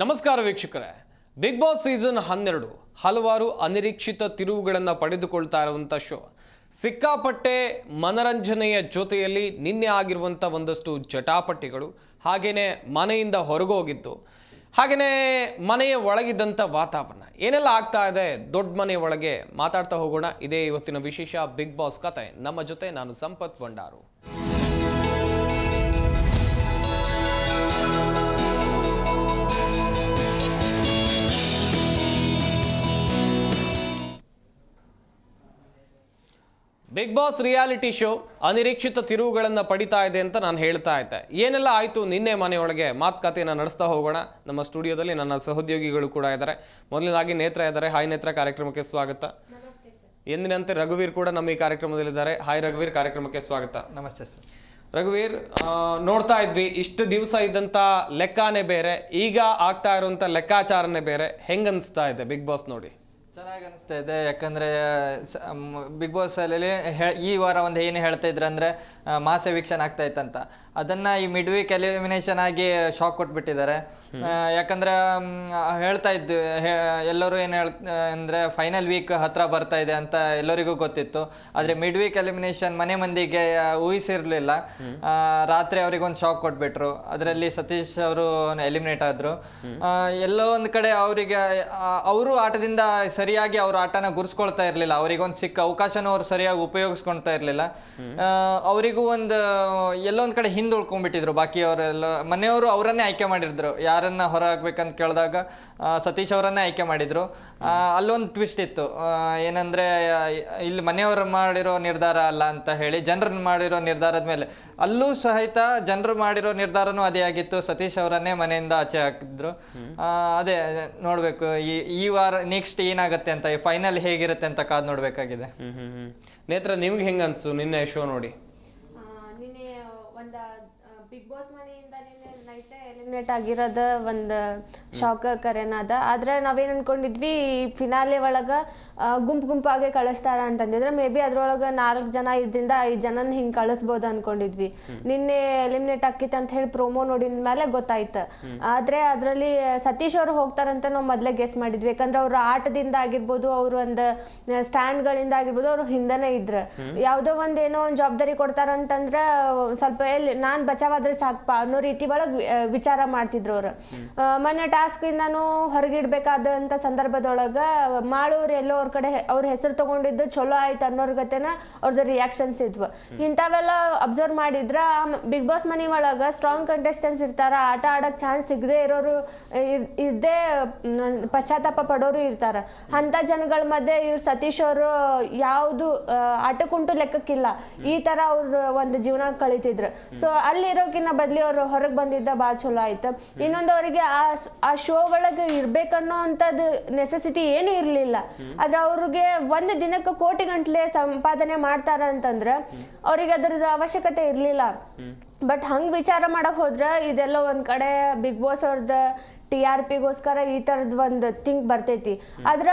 ನಮಸ್ಕಾರ ವೀಕ್ಷಕರೇ. Big boss season ಹನ್ನೆರಡು. ಹಲವಾರು ಅನಿರೀಕ್ಷಿತ ತಿರುವುಗಳನ್ನು ಪಡೆದುಕೊಳ್ತಾ ಇರುವಂಥ ಶೋ ಸಿಕ್ಕಾಪಟ್ಟೆ ಮನರಂಜನೆಯ ಜೊತೆಯಲ್ಲಿ ನಿನ್ನೆ ಆಗಿರುವಂಥ ಒಂದಷ್ಟು ಜಟಾಪಟಿಗಳು ಹಾಗೆಯೇ ಮನೆಯಿಂದ ಹೊರಗೋಗಿದ್ದು ಹಾಗೆಯೇ ಮನೆಯ ಒಳಗಿದ್ದಂಥ ವಾತಾವರಣ. ಏನೆಲ್ಲ ಆಗ್ತಾ ಇದೆ? ದೊಡ್ಡ ಮನೆಯ ಒಳಗೆ ಮಾತಾಡ್ತಾ ಹೋಗೋಣ. ಇದೇ ಇವತ್ತಿನ ವಿಶೇಷ ಬಿಗ್ ಬಾಸ್ ಕತೆ. ನಮ್ಮ ಜೊತೆ ನಾನು Sampath Bhandaru. Bigg Boss reality show ಅನಿರೀಕ್ಷಿತ ತಿರುವುಗಳನ್ನು ಪಡಿತಾ ಇದೆ ಅಂತ ನಾನು ಹೇಳ್ತಾ ಇದ್ದೆ. ಏನೆಲ್ಲ ಆಯಿತು ನಿನ್ನೆ ಮನೆಯೊಳಗೆ? ಮಾತುಕತೆಯನ್ನು ನಡೆಸ್ತಾ ಹೋಗೋಣ. ನಮ್ಮ ಸ್ಟುಡಿಯೋದಲ್ಲಿ ನನ್ನ ಸಹೋದ್ಯೋಗಿಗಳು ಕೂಡ ಇದ್ದಾರೆ. ಮೊದಲನೇದಾಗಿ ನೇತ್ರ ಇದ್ದಾರೆ. ಹಾಯ್ ನೇತ್ರ ಕಾರ್ಯಕ್ರಮಕ್ಕೆ ಸ್ವಾಗತ. ಎಂದಿನಂತೆ ರಘುವೀರ್ ಕೂಡ ನಮ್ಮ ಈ ಕಾರ್ಯಕ್ರಮದಲ್ಲಿದ್ದಾರೆ. ಹಾಯ್ ರಘುವೀರ್ ಕಾರ್ಯಕ್ರಮಕ್ಕೆ ಸ್ವಾಗತ. ನಮಸ್ತೆ ಸರ್. ರಘುವೀರ್ ನೋಡ್ತಾ ಇದ್ವಿ ಇಷ್ಟು ದಿವಸ ಇದ್ದಂಥ ಲೆಕ್ಕನೇ ಬೇರೆ. ಈಗ ಆಗ್ತಾ ಇರುವಂಥ ಲೆಕ್ಕಾಚಾರನೇ ಬೇರೆ. ಹೆಂಗನ್ಸ್ತಾ ಇದೆ ಬಿಗ್ ಬಾಸ್ ನೋಡಿ? ಚೆನ್ನಾಗಿ ಅನಿಸ್ತಾ ಇದೆ. ಯಾಕಂದರೆ ಬಿಗ್ ಬಾಸ್ ಅಲ್ಲಿ ಈ ವಾರ ಒಂದು ಏನು ಹೇಳ್ತಾ ಇದ್ರು ಅಂದರೆ ಮಾಸ ವೀಕ್ಷಣೆ ಆಗ್ತಾ ಇತ್ತಂತ. ಅದನ್ನು ಈ ಮಿಡ್ ವೀಕ್ ಎಲಿಮಿನೇಷನ್ ಆಗಿ ಶಾಕ್ ಕೊಟ್ಬಿಟ್ಟಿದ್ದಾರೆ. ಯಾಕಂದ್ರೆ ಹೇಳ್ತಾ ಇದ್ದು ಎಲ್ಲರೂ ಏನು ಹೇಳ್ ಅಂದರೆ ಫೈನಲ್ ವೀಕ್ ಹತ್ರ ಬರ್ತಾ ಇದೆ ಅಂತ ಎಲ್ಲರಿಗೂ ಗೊತ್ತಿತ್ತು. ಆದರೆ ಮಿಡ್ ವೀಕ್ ಎಲಿಮಿನೇಷನ್ ಮನೆ ಮಂದಿಗೆ ಊಹಿಸಿರಲಿಲ್ಲ. ರಾತ್ರಿ ಅವ್ರಿಗೆ ಒಂದು ಶಾಕ್ ಕೊಟ್ಬಿಟ್ರು. ಅದರಲ್ಲಿ ಸತೀಶ್ ಅವರು ಎಲಿಮಿನೇಟ್ ಆದರು. ಎಲ್ಲೋ ಒಂದು ಕಡೆ ಅವರಿಗೆ ಅವರು ಆಟದಿಂದ ಸರಿಯಾಗಿ ಅವ್ರ ಆಟನ ಗುರ್ಸ್ಕೊಳ್ತಾ ಇರಲಿಲ್ಲ. ಅವರಿಗೆ ಒಂದು ಸಿಕ್ಕ ಅವಕಾಶನ ಅವ್ರು ಸರಿಯಾಗಿ ಉಪಯೋಗಿಸ್ಕೊಳ್ತಾ ಇರಲಿಲ್ಲ. ಅವರಿಗೂ ಒಂದು, ಎಲ್ಲೊಂದು ಕಡೆ ಹಿಂದೆ ಉಳ್ಕೊಂಡ್ಬಿಟ್ಟಿದ್ರು. ಬಾಕಿ ಅವರೆಲ್ಲ, ಮನೆಯವರು ಅವರನ್ನೇ ಆಯ್ಕೆ ಮಾಡಿದ್ರು. ಯಾರನ್ನ ಹೊರ ಹಾಕ್ಬೇಕಂತ ಕೇಳಿದಾಗ ಸತೀಶ್ ಅವರನ್ನೇ ಆಯ್ಕೆ ಮಾಡಿದ್ರು. ಅಲ್ಲೊಂದು ಟ್ವಿಸ್ಟ್ ಇತ್ತು. ಏನಂದ್ರೆ, ಇಲ್ಲಿ ಮನೆಯವರು ಮಾಡಿರೋ ನಿರ್ಧಾರ ಅಲ್ಲ ಅಂತ ಹೇಳಿ ಜನರು ಮಾಡಿರೋ ನಿರ್ಧಾರದ ಮೇಲೆ. ಅಲ್ಲೂ ಸಹಿತ ಜನರು ಮಾಡಿರೋ ನಿರ್ಧಾರನೂ ಅದೇ ಆಗಿತ್ತು. ಸತೀಶ್ ಅವರನ್ನೇ ಮನೆಯಿಂದ ಆಚೆ ಹಾಕಿದ್ರು. ಅದೇ, ನೋಡ್ಬೇಕು. ಈ ಈ ವಾರ ನೆಕ್ಸ್ಟ್ ಏನಾಗುತ್ತೆ ಅಂತ ಈ ಫೈನಲ್ ಹೇಗಿರುತ್ತೆ ಅಂತ ಕಾದ್ ನೋಡ್ಬೇಕಾಗಿದೆ. ಹ್ಮ್ ಹ್ಮ್ ಹ್ಮ್. ನೇತ್ರ ನಿಮ್ಗೆ ಹೆಂಗ ಅನ್ಸು ನಿನ್ನೆ ಶೋ ನೋಡಿ? ಆ, ನಿನ್ನೆ ಒಂದು ಬಿಗ್ ಬಾಸ್ ಮನೆಯಿಂದ ನಿನ್ನೆ ನೈಟ್ ಎಲಿಮಿನೇಟ್ ಆಗಿರೋದ ಒಂದು ಶಾಕ್ ಕರೆನ ಅದ. ಆದ್ರೆ ನಾವೇನು ಅನ್ಕೊಂಡಿದ್ವಿ ಫಿನಾಲೆ ಒಳಗ ಗುಂಪು ಗುಂಪಾಗೆ ಕಳಿಸ್ತಾರ ಅಂತಂದಿದ್ರೆ ಮೇ ಬಿ ಅದ್ರೊಳಗ ನಾಲ್ಕು ಜನ ಇದ್ರಿಂದ ಐದು ಜನನ ಹಿಂಗೆ ಕಳಿಸ್ಬೋದು ಅನ್ಕೊಂಡಿದ್ವಿ. ನಿನ್ನೆ ಎಲಿಮಿನೇಟ್ ಆಕಿತ್ತು ಅಂತ ಹೇಳಿ ಪ್ರೋಮೋ ನೋಡಿದ ಮೇಲೆ ಗೊತ್ತಾಯ್ತು. ಆದ್ರೆ ಅದರಲ್ಲಿ ಸತೀಶ್ ಅವ್ರು ಹೋಗ್ತಾರಂತ ನಾವು ಮೊದಲೇ ಗೆಸ್ ಮಾಡಿದ್ವಿ. ಯಾಕಂದ್ರೆ ಅವ್ರ ಆಟದಿಂದ ಆಗಿರ್ಬೋದು ಅವ್ರ ಒಂದು ಸ್ಟ್ಯಾಂಡ್ಗಳಿಂದ ಆಗಿರ್ಬೋದು ಅವ್ರು ಹಿಂದನೆ ಇದ್ರ. ಯಾವುದೋ ಒಂದ್ ಏನೋ ಒಂದು ಜವಾಬ್ದಾರಿ ಕೊಡ್ತಾರಂತಂದ್ರ ಸ್ವಲ್ಪ ಎಲ್ಲಿ ನಾನ್ ಬಚಾವಾದ್ರೆ ಸಾಕಪ್ಪ ಅನ್ನೋ ರೀತಿ ಒಳಗ್ ವಿ- ಆ, ವಿಚಾರ ಮಾಡ್ತಿದ್ರು ಅವ್ರು. ಮೊನ್ನೆ ಟಾಸ್ಕ್ ಇಂದಾನು ಹೊರಗಿಡ್ಬೇಕಾದಂತ ಸಂದರ್ಭದೊಳಗ ಮಾಳೂರ್ ಎಲ್ಲೋ ಅವ್ರ ಕಡೆ ಅವ್ರ ಹೆಸರು ತಗೊಂಡಿದ್ದು ಚಲೋ ಆಯ್ತು ಅನ್ನೋರ್ ಗತೆನ ಅವ್ರದ್ದು ರಿಯಾಕ್ಷನ್ಸ್ ಇದ್ವು. ಇಂಥವೆಲ್ಲ ಅಬ್ಸರ್ವ್ ಮಾಡಿದ್ರ ಬಿಗ್ ಬಾಸ್ ಮನಿ ಒಳಗ ಸ್ಟ್ರಾಂಗ್ ಕಂಟೆಸ್ಟೆಂಟ್ಸ್ ಇರ್ತಾರ, ಆಟ ಆಡಕ್ ಚಾನ್ಸ್ ಸಿಗದೆ ಇರೋರು ಇದ್ದೇ ಪಶ್ಚಾತ್ತಾಪ ಪಡೋರು ಇರ್ತಾರ. ಅಂತ ಜನಗಳ ಮಧ್ಯೆ ಇವ್ರು ಸತೀಶ್ ಅವರು ಯಾವುದು ಆಟಕ್ಕುಂಟು ಲೆಕ್ಕಕ್ಕಿಲ್ಲ. ಈ ತರ ಅವ್ರ ಒಂದು ಜೀವನ ಕಳಿತಿದ್ರು. ಸೊ ಅಲ್ಲಿರೋಕಿನ್ನ ಬದ್ಲಿ ಅವ್ರು ಹೊರಗೆ ಬಂದಿದ್ದ ಬಾಳ್ ಚಲೋ ಆಯ್ತು. ಇನ್ನೊಂದು ಅವರಿಗೆ ಆ ಆ ಶೋ ಒಳಗೆ ಇರ್ಬೇಕನ್ನೋ ಅಂತದ್ದು ನೆಸೆಸಿಟಿ ಏನು ಇರಲಿಲ್ಲ. ಆದ್ರೆ ಅವ್ರಿಗೆ ಒಂದು ದಿನಕ್ಕೆ ಕೋಟಿ ಗಂಟ್ಲೆ ಸಂಪಾದನೆ ಮಾಡ್ತಾರ ಅಂತಂದ್ರೆ ಅವ್ರಿಗೆ ಅದ್ರದ್ದು ಅವಶ್ಯಕತೆ ಇರಲಿಲ್ಲ. ಬಟ್ ಹಂಗೆ ವಿಚಾರ ಮಾಡಕ್ ಹೋದ್ರ ಇದೆಲ್ಲ ಒಂದ್ ಕಡೆ ಬಿಗ್ ಬಾಸ್ ಅವ್ರದ್ದು ಟಿ ಆರ್ ಪಿಗೋಸ್ಕರ ಈ ಥರದ್ದು ಒಂದು ಥಿಂಕ್ ಬರ್ತೈತಿ. ಆದ್ರೆ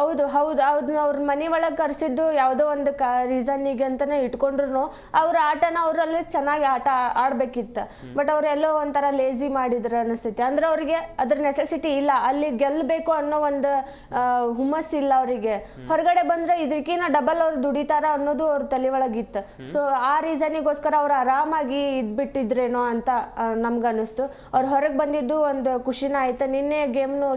ಹೌದು ಹೌದು ಹೌದು ಅವ್ರ ಮನೆ ಒಳಗೆ ಕರೆಸಿದ್ದು ಯಾವುದೋ ಒಂದು ಕ, ರೀಸನ್ನಿಗೆ ಅಂತಾನೆ ಇಟ್ಕೊಂಡ್ರು ಅವ್ರ ಆಟನ ಅವರಲ್ಲಿ ಚೆನ್ನಾಗಿ ಆಟ ಆಡ್ಬೇಕಿತ್ತು. ಬಟ್ ಅವರೆಲ್ಲೋ ಒಂಥರ ಲೇಜಿ ಮಾಡಿದ್ರು ಅನಿಸ್ತೈತಿ. ಅಂದ್ರೆ ಅವ್ರಿಗೆ ಅದ್ರ ನೆಸೆಸಿಟಿ ಇಲ್ಲ. ಅಲ್ಲಿ ಗೆಲ್ಲಬೇಕು ಅನ್ನೋ ಒಂದು ಹುಮ್ಮಸ್ ಇಲ್ಲ ಅವರಿಗೆ. ಹೊರಗಡೆ ಬಂದ್ರೆ ಇದಕ್ಕಿನ್ನ ಡಬಲ್ ಅವ್ರು ದುಡಿತಾರ ಅನ್ನೋದು ಅವ್ರ ತಲೆ ಒಳಗಿತ್ತು ಸೊ ಆ ರೀಸನಿಗೋಸ್ಕರ ಅವ್ರು ಆರಾಮಾಗಿ ಇದ್ಬಿಟ್ಟಿದ್ರೇನೋ ಅಂತ ನಮ್ಗೆ ಅನಿಸ್ತು. ಅವ್ರು ಹೊರಗೆ ಬಂದಿದ್ದು ಒಂದು ಖುಷಿನ ಆಯ್ತು. ನಿನ್ನೆ ಗೇಮ್ನು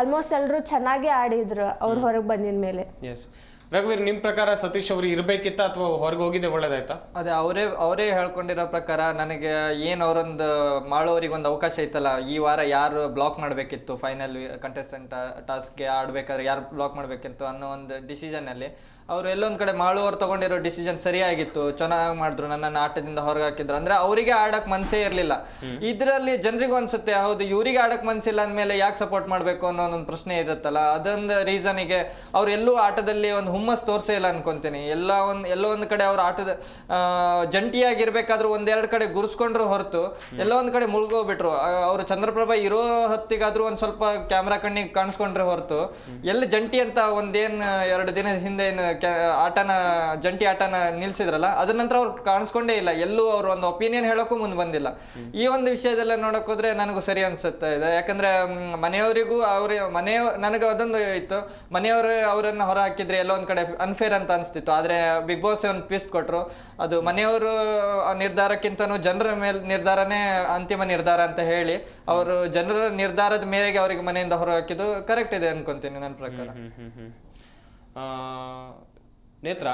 ಆಲ್ಮೋಸ್ಟ್ ಎಲ್ಲರೂ ಚೆನ್ನಾಗಿ ಆಡಿದ್ರು ಅವ್ರು ಹೊರಗೆ ಬಂದಿದ ಮೇಲೆ. ಎಸ್ ರಘುವೀರ್ ನಿಮ್ಮ ಪ್ರಕಾರ ಸತೀಶ್ ಅವರು ಇರಬೇಕಿತ್ತ ಅಥವಾ ಹೊರಗೆ ಹೋಗಿದ್ದೆ ಒಳ್ಳೇದಾಯ್ತಾ? ಅದೇ ಅವರೇ ಅವರೇ ಹೇಳ್ಕೊಂಡಿರೋ ಪ್ರಕಾರ ನನಗೆ ಏನು ಅವರೊಂದು ಮಾಡೋರಿಗೆ ಒಂದು ಅವಕಾಶ ಐತಲ್ಲ ಈ ವಾರ ಯಾರು ಬ್ಲಾಕ್ ಮಾಡಬೇಕಿತ್ತು ಫೈನಲ್ ಕಂಟೆಸ್ಟೆಂಟ್ ಟಾಸ್ಕ್ಗೆ ಆಡಬೇಕಾದ್ರೆ ಯಾರು ಬ್ಲಾಕ್ ಮಾಡಬೇಕಿತ್ತು ಅನ್ನೋ ಒಂದು ಡಿಸಿಷನಲ್ಲಿ ಅವರು ಎಲ್ಲೊಂದು ಕಡೆ ಮಾಳುವವ್ರು ತಗೊಂಡಿರೋ ಡಿಸಿಷನ್ ಸರಿಯಾಗಿತ್ತು ಚೆನ್ನಾಗಿ ಮಾಡಿದ್ರು ನನ್ನನ್ನು ಆಟದಿಂದ ಹೊರಗೆ ಹಾಕಿದ್ರು ಅಂದ್ರೆ ಅವರಿಗೆ ಆಡಕ್ ಮನಸ್ಸೇ ಇರಲಿಲ್ಲ. ಇದರಲ್ಲಿ ಜನರಿಗೂ ಅನ್ಸುತ್ತೆ ಹೌದು ಇವರಿಗೆ ಆಡಕ್ ಮನಸ್ಸಿಲ್ಲ ಅಂದಮೇಲೆ ಯಾಕೆ ಸಪೋರ್ಟ್ ಮಾಡಬೇಕು ಅನ್ನೋ ಒಂದು ಪ್ರಶ್ನೆ ಇರುತ್ತಲ್ಲ ಅದೊಂದು ರೀಸನಿಗೆ ಅವ್ರು ಎಲ್ಲೂ ಆಟದಲ್ಲಿ ಒಂದು ಹುಮ್ಮಸ್ ತೋರಿಸೇ ಇಲ್ಲ ಅನ್ಕೊಂತೀನಿ. ಎಲ್ಲ ಒಂದು ಎಲ್ಲೋ ಒಂದು ಕಡೆ ಅವ್ರ ಆಟದ ಜಂಟಿಯಾಗಿರ್ಬೇಕಾದ್ರೂ ಒಂದೆರಡು ಕಡೆ ಗುರ್ಸ್ಕೊಂಡ್ರು ಹೊರತು ಎಲ್ಲ ಒಂದು ಕಡೆ ಮುಳುಗೋಗ್ಬಿಟ್ರು. ಅವರು ಚಂದ್ರಪ್ರಭಾ ಇರೋ ಹೊತ್ತಿಗಾದ್ರೂ ಒಂದು ಸ್ವಲ್ಪ ಕ್ಯಾಮ್ರಾ ಕಣ್ಣಿಗೆ ಕಾಣಿಸ್ಕೊಂಡ್ರೆ ಹೊರತು ಎಲ್ಲಿ ಜಂಟಿ ಅಂತ ಒಂದೇನ್ ಎರಡು ದಿನದ ಹಿಂದೆ ಏನು ಆಟನ, ಜಂಟಿ ಆಟನ ನಿಲ್ಸಿದ್ರಲ್ಲ, ಅದ್ರ ನಂತರ ಅವ್ರು ಕಾಣಿಸ್ಕೊಂಡೇ ಇಲ್ಲ. ಎಲ್ಲೂ ಅವ್ರು ಒಂದು ಒಪಿನಿಯನ್ ಹೇಳೋಕ್ಕೂ ಮುಂದೆ ಬಂದಿಲ್ಲ. ಈ ಒಂದು ವಿಷಯದಲ್ಲ ನೋಡಕ್ ಹೋದ್ರೆ ನನಗೂ ಸರಿ ಅನ್ಸುತ್ತೆ ಇದೆ. ಯಾಕಂದ್ರೆ ಮನೆಯವರಿಗೂ ಅವ್ರ ಮನೆಯ ನನಗೆ ಅದೊಂದು ಇತ್ತು. ಮನೆಯವರು ಅವರನ್ನ ಹೊರ ಹಾಕಿದ್ರೆ ಎಲ್ಲೋ ಕಡೆ ಅನ್ಫೇರ್ ಅಂತ ಅನಿಸ್ತಿತ್ತು. ಆದ್ರೆ ಬಿಗ್ ಬಾಸ್ ಒಂದು ಟ್ವಿಸ್ಟ್ ಕೊಟ್ರು. ಅದು ಮನೆಯವರು ನಿರ್ಧಾರಕ್ಕಿಂತನೂ ಜನರ ಮೇಲೆ ನಿರ್ಧಾರನೇ ಅಂತಿಮ ನಿರ್ಧಾರ ಅಂತ ಹೇಳಿ, ಅವರು ಜನರ ನಿರ್ಧಾರದ ಮೇರೆಗೆ ಅವರಿಗೆ ಮನೆಯಿಂದ ಹೊರ ಹಾಕಿದ್ದು ಕರೆಕ್ಟ್ ಇದೆ ಅನ್ಕೊಂತೀನಿ ನನ್ನ ಪ್ರಕಾರ. ನೇತ್ರ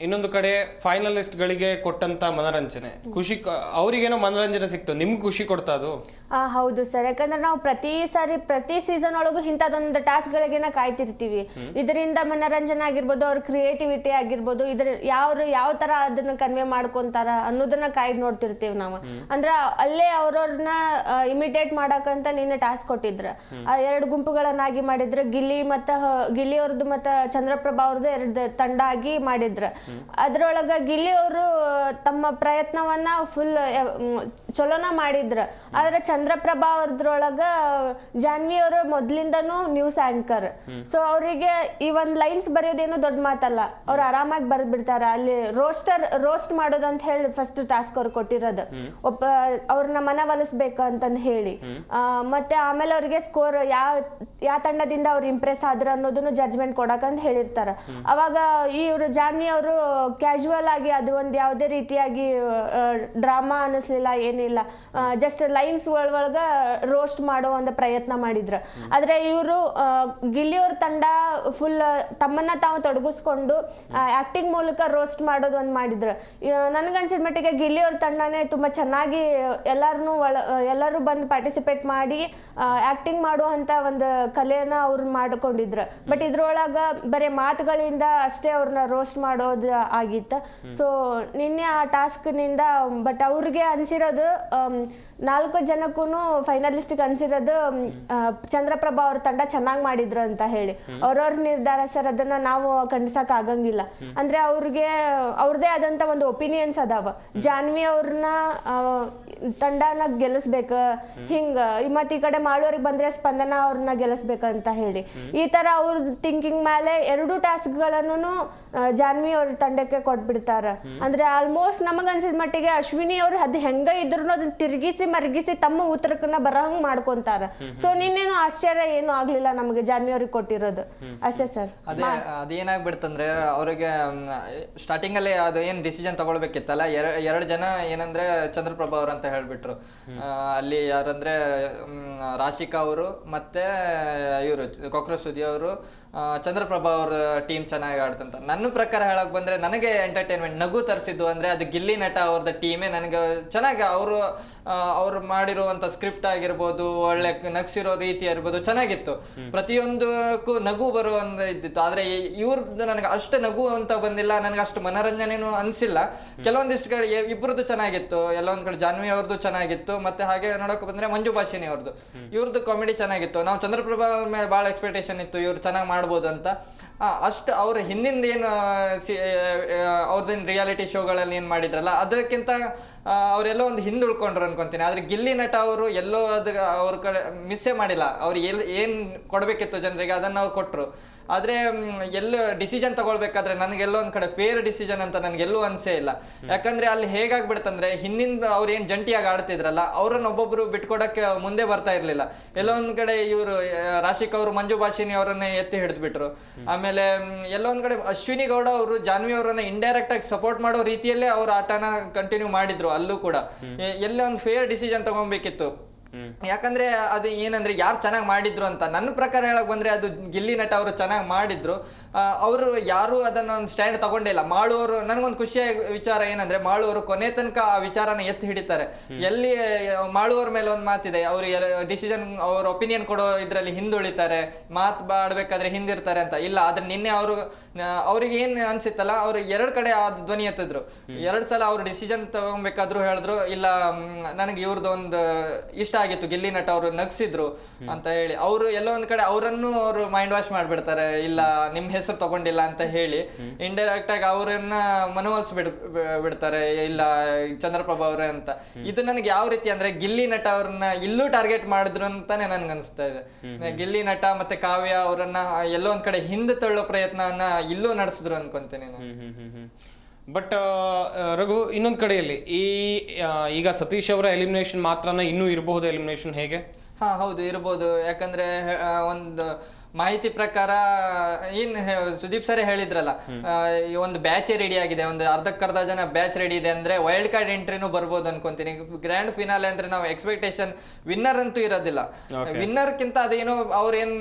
ಇನ್ನೊಂದು ಕಡೆ ಫೈನಲಿಸ್ಟ್ಗಳಿಗೆ ಕೊಟ್ಟಂತ ಮನರಂಜನೆ. ಖುಷಿ ಅವರಿಗೇನೋ ಮನರಂಜನೆ ಸಿಕ್ತು. ನಿಮ್ಗೆ ಖುಷಿ ಕೊಡ್ತಾ ಅದು? ಹೌದು ಸರ್. ಯಾಕಂದ್ರೆ ನಾವು ಪ್ರತಿ ಸಾರಿ, ಪ್ರತಿ ಸೀಸನ್ ಒಳಗೂ ಇಂಥದ್ದೊಂದು ಟಾಸ್ಕ್ಗಳಿಗೆನ ಕಾಯ್ತಿರ್ತೀವಿ. ಇದರಿಂದ ಮನೋರಂಜನೆ ಆಗಿರ್ಬೋದು, ಅವ್ರ ಕ್ರಿಯೇಟಿವಿಟಿ ಆಗಿರ್ಬೋದು, ಇದ್ರ ಯಾವ ಯಾವ ತರ ಅದನ್ನ ಕನ್ವೆ ಮಾಡ್ಕೊಂತಾರ ಅನ್ನೋದನ್ನ ಕಾಯ್ದು ನೋಡ್ತಿರ್ತೀವಿ ನಾವು. ಅಂದ್ರ ಅಲ್ಲೇ ಅವ್ರವ್ರನ್ನ ಇಮಿಟೇಟ್ ಮಾಡಕಂತ ನಿನ್ನೆ ಟಾಸ್ಕ್ ಕೊಟ್ಟಿದ್ರ. ಆ, ಎರಡು ಗುಂಪುಗಳನ್ನಾಗಿ ಮಾಡಿದ್ರ. ಗಿಲ್ಲಿ ಮತ್ತ ಗಿಲಿ ಗಿಲ್ಲಿ ಅವ್ರದ್ದು ಮತ್ತ ಚಂದ್ರಪ್ರಭಾ ಅವ್ರದ್ದು ಎರಡು ತಂಡ ಆಗಿ ಮಾಡಿದ್ರ. ಅದ್ರೊಳಗ ಗಿಲ್ಲಿ ಅವರು ತಮ್ಮ ಪ್ರಯತ್ನವನ್ನ ಫುಲ್ ಚಲೋನ ಮಾಡಿದ್ರ. ಆದ್ರೆ ಚಂದ್ರಪ್ರಭಾ ಅವ್ರದ್ರೊಳಗ ಜಾನ್ವಿ ಅವರು ಮೊದ್ಲಿಂದನೂ ನ್ಯೂಸ್ ಆಂಕರ್ ಸೊ ಅವರಿಗೆ ಈ ಒಂದ್ ಲೈನ್ಸ್ ಬರೆಯೋದೇನು ದೊಡ್ಡ ಮಾತಲ್ಲ. ಅವ್ರು ಆರಾಮಾಗಿ ಬರೆದ್ ಬಿಡ್ತಾರ ಅಲ್ಲಿ ರೋಸ್ಟರ್ ರೋಸ್ಟ್ ಮಾಡೋದಂತ ಹೇಳಿ ಫಸ್ಟ್ ಟಾಸ್ಕ್ ಅವ್ರು ಕೊಟ್ಟಿರೋದು. ಒಬ್ಬ ಅವ್ರನ್ನ ಮನವೊಲಿಸ್ಬೇಕು ಅಂತಂದ್ ಹೇಳಿ. ಮತ್ತೆ ಆಮೇಲೆ ಅವ್ರಿಗೆ ಸ್ಕೋರ್ ಯಾವ ಯಾವ ತಂಡದಿಂದ ಅವ್ರು ಇಂಪ್ರೆಸ್ ಆದ್ರ ಅನ್ನೋದನ್ನು ಜಡ್ಜ್ಮೆಂಟ್ ಕೊಡಕಂತ ಹೇಳಿರ್ತಾರ. ಅವಾಗ ಇವ್ರು ಜಾನ್ವಿ ಅವರು ಕ್ಯಾಶುವಲ್ ಆಗಿ ಅದು ಒಂದ್ ಯಾವುದೇ ರೀತಿಯಾಗಿ ಡ್ರಾಮಾ ಅನಿಸ್ಲಿಲ್ಲ ಏನಿಲ್ಲ. ಜಸ್ಟ್ ಲೈನ್ಸ್ ಒಳಗ ರೋಸ್ಟ್ ಮಾಡೋ ಒಂದು ಪ್ರಯತ್ನ ಮಾಡಿದ್ರ. ಆದ್ರೆ ಇವರು ಗಿಲ್ಲಿಯವ್ರ ತಂಡ ಫುಲ್ ತಮ್ಮನ್ನ ತಾವು ತೊಡಗಿಸ್ಕೊಂಡು ಆಕ್ಟಿಂಗ್ ಮೂಲಕ ರೋಸ್ಟ್ ಮಾಡೋದು ಒಂದು ಮಾಡಿದ್ರು. ನನಗನ್ಸಿದ ಮಟ್ಟಿಗೆ ಗಿಲ್ಲಿಯವ್ರ ತಂಡನೇ ತುಂಬಾ ಚೆನ್ನಾಗಿ ಎಲ್ಲಾರನು ಒಳ, ಎಲ್ಲರೂ ಬಂದು ಪಾರ್ಟಿಸಿಪೇಟ್ ಮಾಡಿ ಆಕ್ಟಿಂಗ್ ಮಾಡುವಂತ ಒಂದು ಕಲೆಯನ್ನ ಅವ್ರು ಮಾಡ್ಕೊಂಡಿದ್ರು. ಬಟ್ ಇದ್ರೊಳಗ ಬರೀ ಮಾತುಗಳಿಂದ ಅಷ್ಟೇ ಅವ್ರನ್ನ ರೋಸ್ಟ್ ಮಾಡೋದು ಆಗಿತ್ತು. ಸೊ ನಿನ್ನೆ ಆ ಟಾಸ್ಕ್ನಿಂದ ಬಟ್ ಅವ್ರಿಗೆ ಅನ್ಸಿರೋದು ನಾಲ್ಕು ಜನಕ್ಕೂ ಫೈನಲಿಸ್ಟ್ ಅನ್ಸಿರೋದು ಚಂದ್ರಪ್ರಭಾ ಅವ್ರ ತಂಡ ಚೆನ್ನಾಗಿ ಮಾಡಿದ್ರು ಅಂತ ಹೇಳಿ. ಅವ್ರವ್ರ ನಿರ್ಧಾರ ಸರ್ ಅದನ್ನ ನಾವು ಖಂಡಿಸಕ್ ಆಗಂಗಿಲ್ಲ. ಅಂದ್ರೆ ಅವ್ರಿಗೆ ಅವ್ರದೇ ಆದಂತ ಒಂದು ಒಪಿನಿಯನ್ಸ್ ಅದಾವ. ಜಾನ್ವಿ ಅವ್ರನ್ನ ತಂಡನ ಗೆಲ್ಲಿಸ್ಬೇಕು ಹಿಂಗ ಮತ್ ಈ ಕಡೆ ಮಾಡೋರಿಗೆ ಬಂದ್ರೆ ಸ್ಪಂದನ ಅವ್ರನ್ನ ಗೆಲ್ಲಿಸ್ಬೇಕಂತ ಹೇಳಿ. ಈ ತರ ಅವ್ರ ಥಿಂಕಿಂಗ್ ಮೇಲೆ ಎರಡು ಟಾಸ್ಕ್ಗಳನ್ನು ಜಾನ್ವಿ ಅವ್ರ ತಂಡಕ್ಕೆ ಕೊಟ್ಬಿಡ್ತಾರ. ಅಂದ್ರೆ ಆಲ್ಮೋಸ್ಟ್ ನಮಗ ಅನ್ಸಿದ ಮಟ್ಟಿಗೆ ಅಶ್ವಿನಿ ಅವ್ರು ಅದ್ ಹೆಂಗ ಇದ್ರು ಅದನ್ನ ತಿರ್ಗಿಸಿ ಮರ್ಗಿಸಿ ತಮ್ಮ ಉತ್ತರಕ್ಕನ್ನ ಬರಹಂಗ್ ಮಾಡ್ಕೊಂತಾರ. ಸೊ ನಿನ್ನೇನು ಆಶ್ಚರ್ಯ ಏನು ಆಗ್ಲಿಲ್ಲ ನಮಗೆ ಜಾನ್ವಿ ಅವ್ರಿಗೆ ಕೊಟ್ಟಿರೋದು. ಅಷ್ಟೇ ಸರ್. ಅದೇ ಅದೇನಾಗ್ಬಿಡ್ತಂದ್ರೆ ಅವ್ರಿಗೆ ಸ್ಟಾರ್ಟಿಂಗ್ ಅಲ್ಲಿ ಅದು ಏನ್ ಡಿಸಿಷನ್ ತಗೊಳ್ಬೇಕಿತ್ತಲ್ಲ? ಎರಡ್ ಎರಡು ಜನ ಏನಂದ್ರೆ ಚಂದ್ರಪ್ರಭಾ ಅವ್ರು ಹೇಳ್ಬಿಟ್ರು. ಅಲ್ಲಿ ಯಾರಂದ್ರೆ ರಾಶಿಕಾ ಅವರು ಮತ್ತೆ ಇವರು ಕೊಕ್ರ ಸುದಿ ಅವರು ಚಂದ್ರಪ್ರಭಾ ಅವ್ರ ಟೀಮ್ ಚೆನ್ನಾಗಿ ಆಡ್ತಂತ. ನನ್ನ ಪ್ರಕಾರ ಹೇಳಕ್ ಬಂದ್ರೆ ನನಗೆ ಎಂಟರ್ಟೈನ್ಮೆಂಟ್ ನಗು ತರಿಸಿದ್ದು ಅಂದ್ರೆ ಅದು ಗಿಲ್ಲಿ ನಟ ಅವ್ರದ್ದು ಟೀಮೇ ನನಗೆ ಚೆನ್ನಾಗಿ ಅವರು ಅವ್ರು ಮಾಡಿರುವಂತ ಸ್ಕ್ರಿಪ್ಟ್ ಆಗಿರ್ಬೋದು ಒಳ್ಳೆ ನಗ್ಸಿರೋ ರೀತಿ ಇರ್ಬೋದು ಚೆನ್ನಾಗಿತ್ತು. ಪ್ರತಿಯೊಂದಕ್ಕೂ ನಗು ಬರುವಂತ ಇದ್ದಿತ್ತು. ಆದ್ರೆ ಇವ್ರದ್ದು ನನಗೆ ಅಷ್ಟು ನಗು ಅಂತ ಬಂದಿಲ್ಲ ನನಗೆ ಅಷ್ಟು ಮನೋರಂಜನೆನೂ ಅನ್ಸಿಲ್ಲ. ಕೆಲವೊಂದಿಷ್ಟು ಕಡೆ ಇಬ್ಬರದ್ದು ಚೆನ್ನಾಗಿತ್ತು ಎಲ್ಲೊಂದ್ ಕಡೆ ಜಾನ್ವಿ ಅವ್ರದ್ದು ಚೆನ್ನಾಗಿತ್ತು ಮತ್ತೆ ಹಾಗೆ ನೋಡಕ್ ಬಂದ್ರೆ ಮಂಜು ಭಾಷಿನಿ ಅವ್ರದ್ದು ಇವ್ರದ್ದು ಕಾಮಿಡಿ ಚೆನ್ನಾಗಿತ್ತು. ನಾವು ಚಂದ್ರಪ್ರಭಾ ಅವ್ರ ಮೇಲೆ ಬಹಳ ಎಕ್ಸ್ಪೆಕ್ಟೇಷನ್ ಇತ್ತು ಇವ್ರು ಚೆನ್ನಾಗಿ ಮಾಡ್ಬೋದು ಅಂತ ಅಷ್ಟು ಅವ್ರ ಹಿಂದಿಂದ ಏನು ಅವ್ರದ್ದೇನು ರಿಯಾಲಿಟಿ ಶೋಗಳಲ್ಲಿ ಏನು ಮಾಡಿದ್ರಲ್ಲ ಅದಕ್ಕಿಂತ ಅವರೆಲ್ಲೋ ಒಂದು ಹಿಂದೆ ಉಳ್ಕೊಂಡ್ರು ಅನ್ಕೊಂತೀನಿ. ಆದ್ರೆ ಗಿಲ್ಲಿ ನಟ ಅವರು ಎಲ್ಲೋ ಅದು ಅವ್ರ ಕಡೆ ಮಿಸ್ಸೇ ಮಾಡಿಲ್ಲ. ಅವ್ರು ಎಲ್ಲಿ ಏನು ಕೊಡಬೇಕಿತ್ತು ಜನರಿಗೆ ಅದನ್ನ ಅವ್ರು ಕೊಟ್ಟರು ಆದ್ರೆ ಎಲ್ಲ ಡಿಸಿಷನ್ ತಗೊಳ್ಬೇಕಾದ್ರೆ ನನಗೆಲ್ಲೋ ಒಂದ್ ಕಡೆ ಫೇರ್ ಡಿಸಿಷನ್ ಅಂತ ನನಗೆಲ್ಲೂ ಅನ್ಸೇ ಇಲ್ಲ. ಯಾಕಂದ್ರೆ ಅಲ್ಲಿ ಹೇಗಾಗ್ಬಿಡ್ತಂದ್ರೆ ಹಿಂದಿಂದ ಅವ್ರು ಏನು ಜಂಟಿಯಾಗಿ ಆಡ್ತಿದ್ರಲ್ಲ ಅವ್ರನ್ನ ಒಬ್ಬೊಬ್ಬರು ಬಿಟ್ಕೊಡಕ್ಕೆ ಮುಂದೆ ಬರ್ತಾ ಇರಲಿಲ್ಲ. ಎಲ್ಲೋ ಒಂದ್ ಕಡೆ ಇವರು ರಾಶಿಕ್ ಅವರು ಮಂಜು ಭಾಷಿನಿ ಅವರನ್ನೇ ಎತ್ತಿ ಹಿಡಿದ್ಬಿಟ್ರು. ಆಮೇಲೆ ಎಲ್ಲೋ ಒಂದ್ ಕಡೆ ಅಶ್ವಿನಿ ಗೌಡ ಅವರು ಜಾನ್ವಿ ಅವರನ್ನ ಇಂಡೈರೆಕ್ಟ್ ಆಗಿ ಸಪೋರ್ಟ್ ಮಾಡೋ ರೀತಿಯಲ್ಲೇ ಅವ್ರ ಆಟನ ಕಂಟಿನ್ಯೂ ಮಾಡಿದ್ರು. ಅಲ್ಲೂ ಕೂಡ. ಎಲ್ಲ ಒಂದು ಫೇರ್ ಡಿಸಿಷನ್ ತಗೊಬೇಕಿತ್ತು ಯಾಕಂದ್ರೆ ಅದು ಏನಂದ್ರೆ ಯಾರು ಚೆನ್ನಾಗಿ ಮಾಡಿದ್ರು ಅಂತ. ನನ್ನ ಪ್ರಕಾರ ಹೇಳಕ್ ಬಂದ್ರೆ ಅದು ಗಿಲ್ಲಿ ನಟ ಅವರು ಚೆನ್ನಾಗಿ ಮಾಡಿದ್ರು. ಅವರು ಯಾರು ಅದನ್ನ ಒಂದು ಸ್ಟ್ಯಾಂಡ್ ತಗೊಂಡಿಲ್ಲ ಮಾಡುವವರು ನನಗೊಂದು ಖುಷಿಯ ವಿಚಾರ ಏನಂದ್ರೆ ಮಾಡುವವರು ಕೊನೆ ತನಕ ಆ ವಿಚಾರನ ಎತ್ತಿ ಹಿಡಿತಾರೆ. ಎಲ್ಲಿ ಮಾಡುವವ್ರ ಮೇಲೆ ಒಂದು ಮಾತಿದೆ ಅವರು ಡಿಸಿಷನ್ ಅವ್ರ ಒಪಿನಿಯನ್ ಕೊಡೋ ಇದ್ರಲ್ಲಿ ಹಿಂದುಳಿತಾರೆ ಮಾತು ಆಡ್ಬೇಕಾದ್ರೆ ಹಿಂದಿರ್ತಾರೆ ಅಂತ. ಇಲ್ಲ ಆದ್ರೆ ನಿನ್ನೆ ಅವರು ಅವ್ರಿಗೆ ಏನ್ ಅನ್ಸಿತ್ತಲ್ಲ ಅವ್ರು ಎರಡ್ ಕಡೆ ಆ ಧ್ವನಿ ಎತ್ತಿದ್ರು. ಎರಡ್ ಸಲ ಅವ್ರು ಡಿಸಿಷನ್ ತಗೊಬೇಕಾದ್ರು ಹೇಳಿದ್ರು ಇಲ್ಲ ನನಗೆ ಇವ್ರದ್ದು ಒಂದು ಇಷ್ಟ ಆಗಿತ್ತು. ಗಿಲ್ಲಿ ನಟ ಅವರು ನಗ್ಸಿದ್ರು ಅಂತ ಹೇಳಿ. ಅವರು ಎಲ್ಲೋ ಒಂದ್ ಕಡೆ ಅವರನ್ನು ಅವರು ಮೈಂಡ್ ವಾಶ್ ಮಾಡ್ಬಿಡ್ತಾರೆ. ಇಲ್ಲ ನಿಮ್ ಹೆಸರು ತಗೊಂಡಿಲ್ಲ ಅಂತ ಹೇಳಿ. ಇಂಡೈರೆಕ್ಟ್ ಆಗಿ ಅವರನ್ನ ಮನವೊಲಿಸ್ ಬಿಡ್ ಬಿಡ್ತಾರೆ. ಇಲ್ಲ ಚಂದ್ರಪ್ರಭಾ ಅವರೇ ಅಂತ. ಇದು ನನಗೆ ಯಾವ ರೀತಿ ಅಂದ್ರೆ ಗಿಲ್ಲಿ ನಟ ಅವ್ರನ್ನ ಇಲ್ಲೂ ಟಾರ್ಗೆಟ್ ಮಾಡಿದ್ರು ಅಂತಾನೆ ನನ್ಗೆ ಅನಿಸ್ತಾ ಇದೆ. ಗಿಲ್ಲಿ ನಟ ಮತ್ತೆ ಕಾವ್ಯ ಅವರನ್ನ ಎಲ್ಲೋ ಒಂದ್ ಕಡೆ ಹಿಂದೆ ತಳ್ಳೋ ಪ್ರಯತ್ನವನ್ನ ಇಲ್ಲೂ ನಡೆಸಿದ್ರು ಅನ್ಕೊಂತೀನಿ ನಾನು. ಬಟ್ ರಘು, ಇನ್ನೊಂದು ಕಡೆಯಲ್ಲಿ, ಈ ಈಗ ಸತೀಶ್ ಅವರ ಎಲಿಮಿನೇಷನ್ ಮಾತ್ರನ ಇನ್ನೂ ಇರಬಹುದು ಎಲಿಮಿನೇಷನ್ ಹೇಗೆ? ಹಾ, ಹೌದು, ಇರ್ಬೋದು. ಯಾಕಂದ್ರೆ ಒಂದು ಮಾಹಿತಿ ಪ್ರಕಾರ ಏನ್ ಸುದೀಪ್ ಸರ್ ಹೇಳಿದ್ರಲ್ಲ ಈ ಒಂದು ಬ್ಯಾಚ್ ರೆಡಿ ಆಗಿದೆ ಒಂದು ಅರ್ಧಕ್ಕರ್ಧ ಜನ ಬ್ಯಾಚ್ ರೆಡಿ ಇದೆ ಅಂದ್ರೆ ವೈಲ್ಡ್ ಕಾರ್ಡ್ ಎಂಟ್ರಿನೂ ಬರ್ಬೋದು ಅನ್ಕೊಂತೀನಿ. ಗ್ರ್ಯಾಂಡ್ ಫಿನಾಲೆ ಅಂದ್ರೆ ನಾವು ಎಕ್ಸ್ಪೆಕ್ಟೇಷನ್ ವಿನ್ನರ್ ಅಂತೂ ಇರೋದಿಲ್ಲ. ವಿನ್ನರ್ ಕಿಂತ ಅದೇನು ಅವ್ರ ಏನ್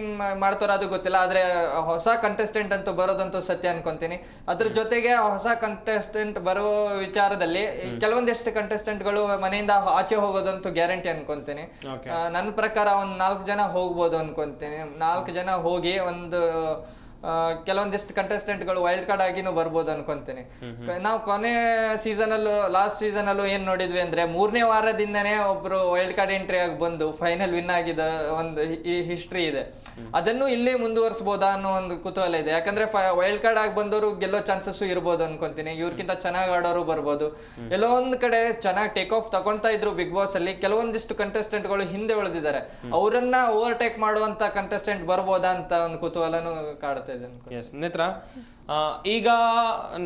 ಮಾಡ್ತಾರೋ ಅದು ಗೊತ್ತಿಲ್ಲ ಆದ್ರೆ ಹೊಸ ಕಂಟೆಸ್ಟೆಂಟ್ ಅಂತೂ ಬರೋದಂತೂ ಸತ್ಯ ಅನ್ಕೊಂತೀನಿ. ಅದ್ರ ಜೊತೆಗೆ ಹೊಸ ಕಂಟೆಸ್ಟೆಂಟ್ ಬರೋ ವಿಚಾರದಲ್ಲಿ ಕೆಲವೊಂದಿಷ್ಟು ಕಂಟೆಸ್ಟೆಂಟ್ಗಳು ಮನೆಯಿಂದ ಆಚೆ ಹೋಗೋದಂತೂ ಗ್ಯಾರಂಟಿ ಅನ್ಕೊಂತೀನಿ. ನನ್ನ ಪ್ರಕಾರ ಒಂದ್ ನಾಲ್ಕು ಜನ ಹೋಗ್ಬೋದು ಅನ್ಕೊಂತೀನಿ. ನಾಲ್ಕು ಜನ ಹೋಗಿ ಒಂದು ಕೆಲವೊಂದಿಷ್ಟು ಕಂಟೆಸ್ಟೆಂಟ್ಗಳು ವೈಲ್ಡ್ ಕಾರ್ಡ್ ಆಗಿನೂ ಬರ್ಬೋದು ಅನ್ಕೊಂತೀನಿ. ನಾವು ಕೊನೆ ಸೀಸನ್ ಅಲ್ಲೂ ಲಾಸ್ಟ್ ಸೀಸನ್ ಅಲ್ಲೂ ಏನ್ ನೋಡಿದ್ವಿ ಅಂದ್ರೆ ಮೂರನೇ ವಾರದಿಂದನೇ ಒಬ್ರು ವೈಲ್ಡ್ ಕಾರ್ಡ್ ಎಂಟ್ರಿ ಆಗಿ ಬಂದು ಫೈನಲ್ ವಿನ್ ಆಗಿದ ಒಂದು ಈ ಹಿಸ್ಟ್ರಿ ಇದೆ. ಅದನ್ನು ಇಲ್ಲಿ ಮುಂದುವರಿಸಬಹುದಾ ಅನ್ನೋ ಒಂದು ಕುತೂಹಲ ಇದೆ. ಯಾಕಂದ್ರೆ ವೈಲ್ಡ್ ಕಾರ್ಡ್ ಆಗಿ ಬಂದವರು ಗೆಲ್ಲೋ ಚಾನ್ಸಸ್ ಇರ್ಬೋದು ಅನ್ಕೊಂತೀನಿ. ಇವ್ರಕ್ಕಿಂತ ಚೆನ್ನಾಗಿ ಆಡೋರು ಬರ್ಬೋದು. ಎಲ್ಲೋ ಒಂದ್ ಕಡೆ ಚೆನ್ನಾಗಿ ಟೇಕ್ ಆಫ್ ತಗೊಂತ ಇದ್ರು ಬಿಗ್ ಬಾಸ್ ಅಲ್ಲಿ ಕೆಲವೊಂದಿಷ್ಟು ಕಂಟೆಸ್ಟೆಂಟ್ಗಳು ಹಿಂದೆ ಉಳಿದಿದ್ದಾರೆ. ಅವರನ್ನ ಓವರ್ಟೇಕ್ ಮಾಡುವಂತ ಕಂಟೆಸ್ಟೆಂಟ್ ಬರ್ಬೋದಾ ಅಂತ ಒಂದು ಕುತೂಹಲನು ಕಾಡ್ತಾ ಇದೆ ನೇತ್ರ ಆ, ಈಗ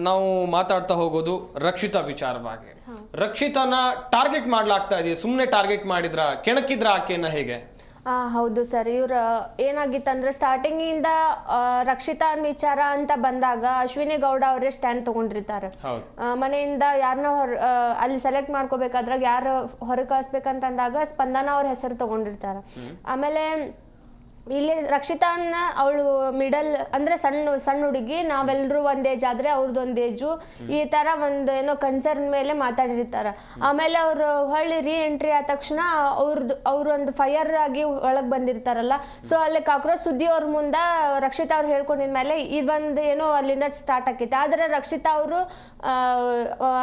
ನಾವು ಮಾತಾಡ್ತಾ ಹೋಗೋದು ರಕ್ಷಿತಾ ವಿಚಾರವಾಗಿ ರಕ್ಷಿತಾನ ಟಾರ್ಗೆಟ್ ಮಾಡ್ಲಾಗ್ತಾ ಇದೆಯಾ? ಸುಮ್ಮನೆ ಟಾರ್ಗೆಟ್ ಮಾಡಿದ್ರ? ಕೆಣಕಿದ್ರ ಆಕೆಯನ್ನ ಹೇಗೆ? ಹೌದು ಸರ್. ಇವ್ರ ಏನಾಗಿತ್ತಂದ್ರೆ ಸ್ಟಾರ್ಟಿಂಗಿಂದ ರಕ್ಷಿತಾ ವಿಚಾರ ಅಂತ ಬಂದಾಗ ಅಶ್ವಿನಿ ಗೌಡ ಅವರೇ ಸ್ಟ್ಯಾಂಡ್ ತಗೊಂಡಿರ್ತಾರೆ. ಮನೆಯಿಂದ ಯಾರನ್ನ ಹೊರ ಅಲ್ಲಿ ಸೆಲೆಕ್ಟ್ ಮಾಡ್ಕೋಬೇಕಾದ್ರಾಗ ಯಾರು ಹೊರ ಕಳಿಸ್ಬೇಕಂತಂದಾಗ ಸ್ಪಂದನ ಅವ್ರ ಹೆಸರು ತಗೊಂಡಿರ್ತಾರೆ. ಆಮೇಲೆ ಇಲ್ಲಿ ರಕ್ಷಿತಾನ್ನ ಅವಳು ಮಿಡಲ್ ಅಂದ್ರೆ ಸಣ್ಣ ಸಣ್ಣ ಹುಡುಗಿ ನಾವೆಲ್ಲರೂ ಒಂದ್ ಏಜ್ ಆದ್ರೆ ಅವ್ರದ್ದು ಒಂದ್ ಏಜು ಈ ತರ ಒಂದು ಏನೋ ಕನ್ಸರ್ನ್ ಮೇಲೆ ಮಾತಾಡಿರ್ತಾರ. ಆಮೇಲೆ ಅವರು ಹೊಳ್ಳಿ ರೀ ಎಂಟ್ರಿ ಆದ ತಕ್ಷಣ ಅವ್ರದ್ದು ಅವ್ರೊಂದು ಫೈರ್ ಆಗಿ ಒಳಗ್ ಬಂದಿರ್ತಾರಲ್ಲ. ಸೊ ಅಲ್ಲಿ ಕಾಕ್ರೋಚ್ ಸುದ್ದಿ ಅವ್ರ ಮುಂದ ರಕ್ಷಿತಾ ಅವ್ರು ಹೇಳ್ಕೊಂಡಿದ್ಮೇಲೆ ಇದೊಂದು ಏನೋ ಅಲ್ಲಿಂದ ಸ್ಟಾರ್ಟ್ ಆಕೈತೆ. ಆದ್ರೆ ರಕ್ಷಿತಾ ಅವರು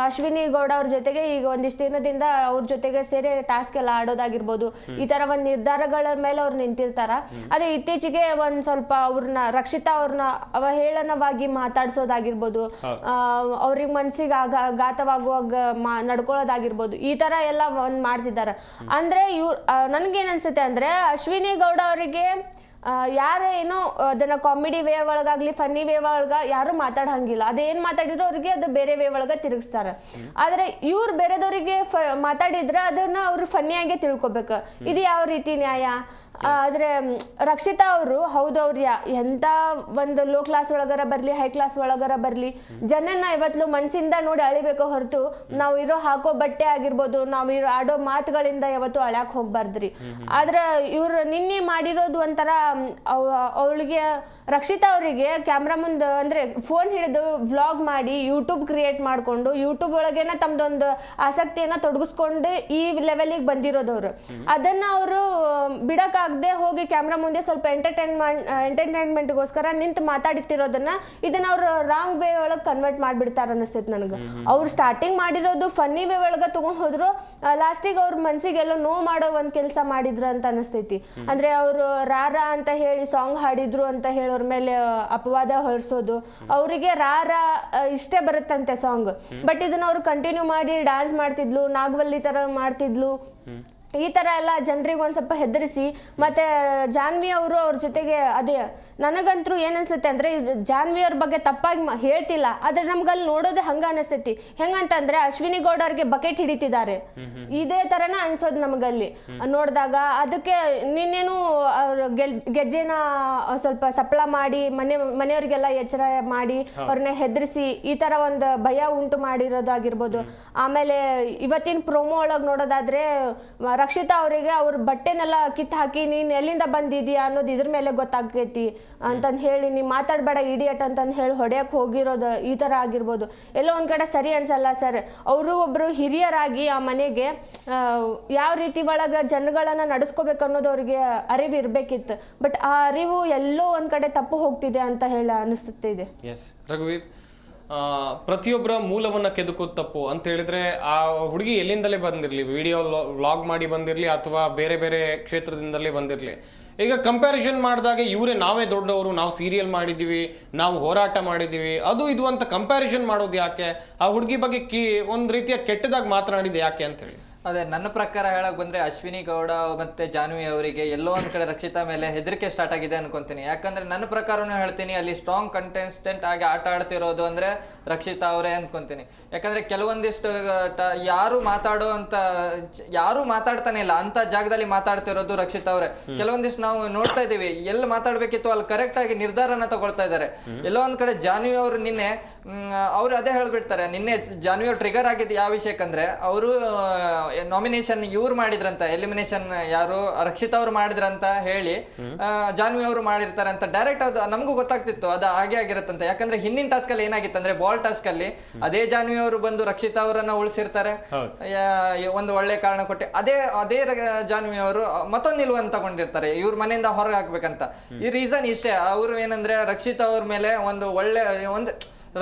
ಅಶ್ವಿನಿ ಗೌಡ ಅವ್ರ ಜೊತೆಗೆ ಈಗ ಒಂದಿಷ್ಟು ದಿನದಿಂದ ಅವ್ರ ಜೊತೆಗೆ ಸೇರಿ ಟಾಸ್ಕ್ ಎಲ್ಲ ಆಡೋದಾಗಿರ್ಬೋದು. ಈ ತರ ಒಂದ್ ನಿರ್ಧಾರಗಳ ಮೇಲೆ ಅವ್ರು ನಿಂತಿರ್ತಾರ. ಆದ್ರೆ ಇತ್ತೀಚೆಗೆ ಒಂದ್ ಸ್ವಲ್ಪ ಅವ್ರನ್ನ ರಕ್ಷಿತಾ ಅವ್ರನ್ನ ಅವಹೇಳನವಾಗಿ ಮಾತಾಡ್ಸೋದಾಗಿರ್ಬೋದು ಅವ್ರಿಗೆ ಮನ್ಸಿಗೆ ಆಗ ಘಾತವಾಗುವಾಗ ಮಾ- ನಡ್ಕೊಳ್ಳೋದಾಗಿರ್ಬೋದು ಈ ತರ ಎಲ್ಲ ಒಂದ್ ಮಾಡ್ತಿದ್ದಾರೆ. ಅಂದ್ರೆ ಇವ್ರ ನನ್ಗೇನ್ ಅನ್ಸುತ್ತೆ ಅಂದ್ರೆ ಅಶ್ವಿನಿ ಗೌಡ ಅವರಿಗೆ ಯಾರು ಏನೋ ಅದನ್ನ ಕಾಮಿಡಿ ವೇ ಒಳಗಾಗ್ಲಿ ಫನ್ನಿ ವೇ ಒಳಗ ಯಾರು ಮಾತಾಡಂಗಿಲ್ಲ. ಅದೇನ್ ಮಾತಾಡಿದ್ರು ಅವ್ರಿಗೆ ಅದು ಬೇರೆ ವೇ ಒಳಗ ತಿರುಗಿಸ್ತಾರೆ. ಆದ್ರೆ ಇವ್ರು ಬೇರೆದವರಿಗೆ ಮಾತಾಡಿದ್ರೆ ಅದನ್ನ ಅವ್ರು ಫನ್ನಿಯಾಗೆ ತಿಳ್ಕೊಬೇಕು. ಇದು ಯಾವ ರೀತಿ ನ್ಯಾಯ? ಆದ್ರೆ ರಕ್ಷಿತಾ ಅವರು, ಹೌದು ಅವ್ರು ಎಂತ ಒಂದು ಲೋ ಕ್ಲಾಸ್ ಒಳಗರ ಬರ್ಲಿ ಹೈ ಕ್ಲಾಸ್ ಒಳಗರ ಬರ್ಲಿ, ಜನನ್ನ ಇವತ್ತು ಮನಸ್ಸಿಂದ ನೋಡಿ ಅಳಿಬೇಕು ಹೊರತು ನಾವು ಇರೋ ಹಾಕೋ ಬಟ್ಟೆ ಆಗಿರ್ಬೋದು, ನಾವು ಇರೋ ಆಡೋ ಮಾತುಗಳಿಂದ ಯಾವತ್ತು ಅಳ್ಯಾಕ್ ಹೋಗ್ಬಾರ್ದ್ರಿ. ಆದ್ರ ಇವ್ರು ನಿನ್ನೆ ಮಾಡಿರೋದು ಒಂಥರ ಅವಳಿಗೆ, ರಕ್ಷಿತಾ ಅವರಿಗೆ ಕ್ಯಾಮ್ರಾ ಮುಂದೆ ಅಂದ್ರೆ ಫೋನ್ ಹಿಡಿದು ವ್ಲಾಗ್ ಮಾಡಿ ಯೂಟ್ಯೂಬ್ ಕ್ರಿಯೇಟ್ ಮಾಡ್ಕೊಂಡು ಯೂಟ್ಯೂಬ್ ಒಳಗೇನ ತಮ್ದೊಂದು ಆಸಕ್ತಿಯನ್ನ ತೊಡಗಿಸ್ಕೊಂಡು ಈ ಲೆವೆಲಿಗೆ ಬಂದಿರೋದವ್ರು ಅದನ್ನ ಅವರು ಬಿಡಕ್ಕಾಗದೆ ಹೋಗಿ ಕ್ಯಾಮ್ರಾ ಮುಂದೆ ಸ್ವಲ್ಪ ಎಂಟರ್ಟೈನ್ಮೆಂಟ್ ಎಂಟರ್ಟೈನ್ಮೆಂಟ್ಗೋಸ್ಕರ ನಿಂತು ಮಾತಾಡ್ತಿರೋದನ್ನ ಇದನ್ನ ಅವ್ರು ರಾಂಗ್ ವೇ ಒಳಗೆ ಕನ್ವರ್ಟ್ ಮಾಡ್ಬಿಡ್ತಾರ ಅನಿಸ್ತೈತೆ ನನಗೆ. ಅವ್ರು ಸ್ಟಾರ್ಟಿಂಗ್ ಮಾಡಿರೋದು ಫನ್ನಿ ವೇ ಒಳಗೆ ತಗೊಂಡ್ ಹೋದ್ರು ಲಾಸ್ಟಿಗೆ ಅವ್ರ ಮನ್ಸಿಗೆ ನೋ ನೋವು ಮಾಡೋ ಒಂದ್ ಕೆಲಸ ಮಾಡಿದ್ರು ಅಂತ ಅನಿಸ್ತೈತಿ ಅಂದ್ರೆ ಅವರು ರಾರ ಅಂತ ಹೇಳಿ ಸಾಂಗ್ ಹಾಡಿದ್ರು ಅಂತ ಹೇಳೋರ ಮೇಲೆ ಅಪವಾದ ಹೊರಿಸೋದು ಅವರಿಗೆ ರಾರ ಇಷ್ಟೇ ಬರುತ್ತಂತೆ ಸಾಂಗ್ ಬಟ್ ಇದನ್ನ ಅವ್ರು ಕಂಟಿನ್ಯೂ ಮಾಡಿ ಡ್ಯಾನ್ಸ್ ಮಾಡ್ತಿದ್ಲು ನಾಗವಲ್ಲಿ ತರ ಮಾಡ್ತಿದ್ಲು. ಈ ತರ ಎಲ್ಲ ಜನರಿಗೆ ಒಂದ್ ಸ್ವಲ್ಪ ಹೆದರಿಸಿ ಮತ್ತೆ ಜಾನ್ವಿ ಅವರು ಅವ್ರ ಜೊತೆಗೆ ಅದೇ ನನಗಂತೂ ಏನ್ ಅನ್ಸುತ್ತೆ ಅಂದ್ರೆ ಜಾನ್ವಿ ಅವ್ರ ಬಗ್ಗೆ ತಪ್ಪಾಗಿ ಮ- ಹೇಳ್ತಿಲ್ಲ. ಆದ್ರೆ ನಮ್ಗಲ್ಲಿ ನೋಡೋದೇ ಹಂಗ ಅನಿಸ್ತೈತಿ. ಹೆಂಗಂತಂದ್ರೆ ಅಶ್ವಿನಿ ಗೌಡ ಅವ್ರಿಗೆ ಬಕೆಟ್ ಹಿಡಿತಿದ್ದಾರೆ. ಇದೇ ತರನ ಅನ್ಸೋದು ನಮಗಲ್ಲಿ. ನೋಡಿದಾಗ ಅದಕ್ಕೆ ನಿನ್ನೇನು ಅವ್ರ ಗೆಜ್ಜೆನ ಸ್ವಲ್ಪ ಸಪ್ಲ ಮಾಡಿ ಮನೆ ಮನೆಯವ್ರಿಗೆಲ್ಲ ಎಚ್ಚರ ಮಾಡಿ ಅವ್ರನ್ನ ಹೆದರಿಸಿ ಈ ತರ ಒಂದು ಭಯ ಉಂಟು ಮಾಡಿರೋದಾಗಿರ್ಬೋದು. ಆಮೇಲೆ ಇವತ್ತಿನ ಪ್ರೊಮೋ ಒಳಗೆ ನೋಡೋದಾದ್ರೆ ರಕ್ಷಿತಾ ಅವರಿಗೆ ಅವ್ರ ಬಟ್ಟೆನೆಲ್ಲ ಕಿತ್ ಹಾಕಿ, ನೀನ್ ಎಲ್ಲಿಂದ ಬಂದಿದೀಯಾ ಅನ್ನೋದು ಇದ್ರ ಮೇಲೆ ಗೊತ್ತಾಗೈತಿ ಅಂತಂದ್ ಹೇಳಿ, ನೀ ಮಾತಾಡ್ಬೇಡ ಇಡಿಯಟ್ ಅಂತಂದ್ ಹೇಳಿ ಹೊಡೆಯಕ್ ಹೋಗಿರೋದು ಈ ತರ ಆಗಿರ್ಬೋದು. ಎಲ್ಲೋ ಒಂದ್ ಕಡೆ ಸರಿ ಅನ್ಸಲ್ಲ ಸರ್. ಅವರು ಒಬ್ರು ಹಿರಿಯರಾಗಿ ಆ ಮನೆಗೆ ಯಾವ ರೀತಿ ಒಳಗ ಜನಗಳನ್ನ ನಡೆಸ್ಕೋಬೇಕು ಅನ್ನೋದು ಅವ್ರಿಗೆ ಅರಿವು ಇರ್ಬೇಕಿತ್ತು. ಬಟ್ ಆ ಅರಿವು ಎಲ್ಲೋ ಒಂದ್ ಕಡೆ ತಪ್ಪು ಹೋಗ್ತಿದೆ ಅಂತ ಹೇಳಿ ಅನಿಸುತ್ತಿದೆ ಎಸ್ ರಘುವೀರ್ ಪ್ರತಿಯೊಬ್ಬರ ಮೂಲವನ್ನು ಕೆದಕೋದು ತಪ್ಪು ಅಂತ ಹೇಳಿದ್ರೆ ಆ ಹುಡುಗಿ ಎಲ್ಲಿಂದಲೇ ಬಂದಿರಲಿ ವಿಡಿಯೋ ವ್ಲಾಗ್ ಮಾಡಿ ಬಂದಿರಲಿ ಅಥವಾ ಬೇರೆ ಬೇರೆ ಕ್ಷೇತ್ರದಿಂದಲೇ ಬಂದಿರಲಿ. ಈಗ ಕಂಪ್ಯಾರಿಸನ್ ಮಾಡಿದಾಗ ಇವರೇ ನಾವೇ ದೊಡ್ಡವರು, ನಾವು ಸೀರಿಯಲ್ ಮಾಡಿದ್ದೀವಿ ನಾವು ಹೋರಾಟ ಮಾಡಿದ್ದೀವಿ ಅದು ಇದು ಅಂತ ಕಂಪ್ಯಾರಿಸನ್ ಮಾಡೋದು ಯಾಕೆ? ಆ ಹುಡುಗಿ ಬಗ್ಗೆ ಕಿ, ಒಂದು ರೀತಿಯ ಕೆಟ್ಟದಾಗಿ ಮಾತನಾಡಿದ್ದು ಯಾಕೆ ಅಂತ ಹೇಳಿ. ಅದೇ ನನ್ನ ಪ್ರಕಾರ ಹೇಳಕ್ ಬಂದ್ರೆ ಅಶ್ವಿನಿ ಗೌಡ ಮತ್ತೆ ಜಾನ್ವಿ ಅವರಿಗೆ ಎಲ್ಲೋ ಒಂದ್ ಕಡೆ ರಕ್ಷಿತಾ ಮೇಲೆ ಹೆದರಿಕೆ ಸ್ಟಾರ್ಟ್ ಆಗಿದೆ ಅನ್ಕೊಂತೀನಿ. ಯಾಕಂದ್ರೆ ನನ್ನ ಪ್ರಕಾರನೂ ಹೇಳ್ತೀನಿ ಅಲ್ಲಿ ಸ್ಟ್ರಾಂಗ್ ಕಂಟೆಸ್ಟೆಂಟ್ ಆಗಿ ಆಟ ಆಡ್ತಿರೋದು ಅಂದ್ರೆ ರಕ್ಷಿತಾ ಅವರೇ ಅನ್ಕೊಂತೀನಿ. ಯಾಕಂದ್ರೆ ಕೆಲವೊಂದಿಷ್ಟು ಯಾರು ಮಾತಾಡೋ ಅಂತ ಯಾರು ಮಾತಾಡ್ತಾನೆ ಇಲ್ಲ ಅಂತ ಜಾಗದಲ್ಲಿ ಮಾತಾಡ್ತಿರೋದು ರಕ್ಷಿತಾ ಅವರೇ. ಕೆಲವೊಂದಿಷ್ಟು ನಾವು ನೋಡ್ತಾ ಇದೀವಿ ಎಲ್ಲಿ ಮಾತಾಡ್ಬೇಕಿತ್ತು ಅಲ್ಲಿ ಕರೆಕ್ಟ್ ಆಗಿ ನಿರ್ಧಾರನ ತಗೊಳ್ತಾ ಇದ್ದಾರೆ. ಎಲ್ಲೋ ಒಂದ್ ಕಡೆ ಜಾನ್ವಿ ಅವರು ನಿನ್ನೆ ಅವ್ರು ಅದೇ ಹೇಳ್ಬಿಡ್ತಾರೆ ನಿನ್ನೆ ಜಾನ್ವಿ ಅವ್ರು ಟ್ರಿಗರ್ ಆಗಿದ್ದು ಯಾವ ವಿಷಯಕ್ಕಂದ್ರೆ ಅವರು ನಾಮಿನೇಷನ್ ಇವ್ರು ಮಾಡಿದ್ರಂತ ಎಲಿಮಿನೇಷನ್ ಯಾರು ರಕ್ಷಿತಾ ಅವ್ರು ಮಾಡಿದ್ರಂತ ಹೇಳಿ ಜಾನ್ವಿ ಅವರು ಮಾಡಿರ್ತಾರೆ ಅಂತ ಡೈರೆಕ್ಟ್ ಅದು ನಮಗೂ ಗೊತ್ತಾಗ್ತಿತ್ತು ಅದು ಹಾಗೆ ಆಗಿರುತ್ತಂತೆ. ಯಾಕಂದ್ರೆ ಹಿಂದಿನ ಟಾಸ್ಕ್ ಅಲ್ಲಿ ಏನಾಗಿತ್ತು ಅಂದ್ರೆ ಬಾಲ್ ಟಾಸ್ಕ್ ಅಲ್ಲಿ ಅದೇ ಜಾನ್ವಿ ಅವರು ಬಂದು ರಕ್ಷಿತಾ ಅವರನ್ನ ಉಳಿಸಿರ್ತಾರೆ. ಒಂದು ಒಳ್ಳೆ ಕಾರಣ ಕೊಟ್ಟು ಅದೇ ಅದೇ ಜಾನ್ವಿ ಅವರು ಮತ್ತೊಂದು ನಿಲುವನ್ನು ತಗೊಂಡಿರ್ತಾರೆ ಇವ್ರ ಮನೆಯಿಂದ ಹೊರಗೆ ಹಾಕ್ಬೇಕಂತ. ಈ ರೀಸನ್ ಇಷ್ಟೇ ಅವ್ರು ಏನಂದ್ರೆ ರಕ್ಷಿತಾ ಅವ್ರ ಮೇಲೆ ಒಂದು ಒಳ್ಳೆ ಒಂದು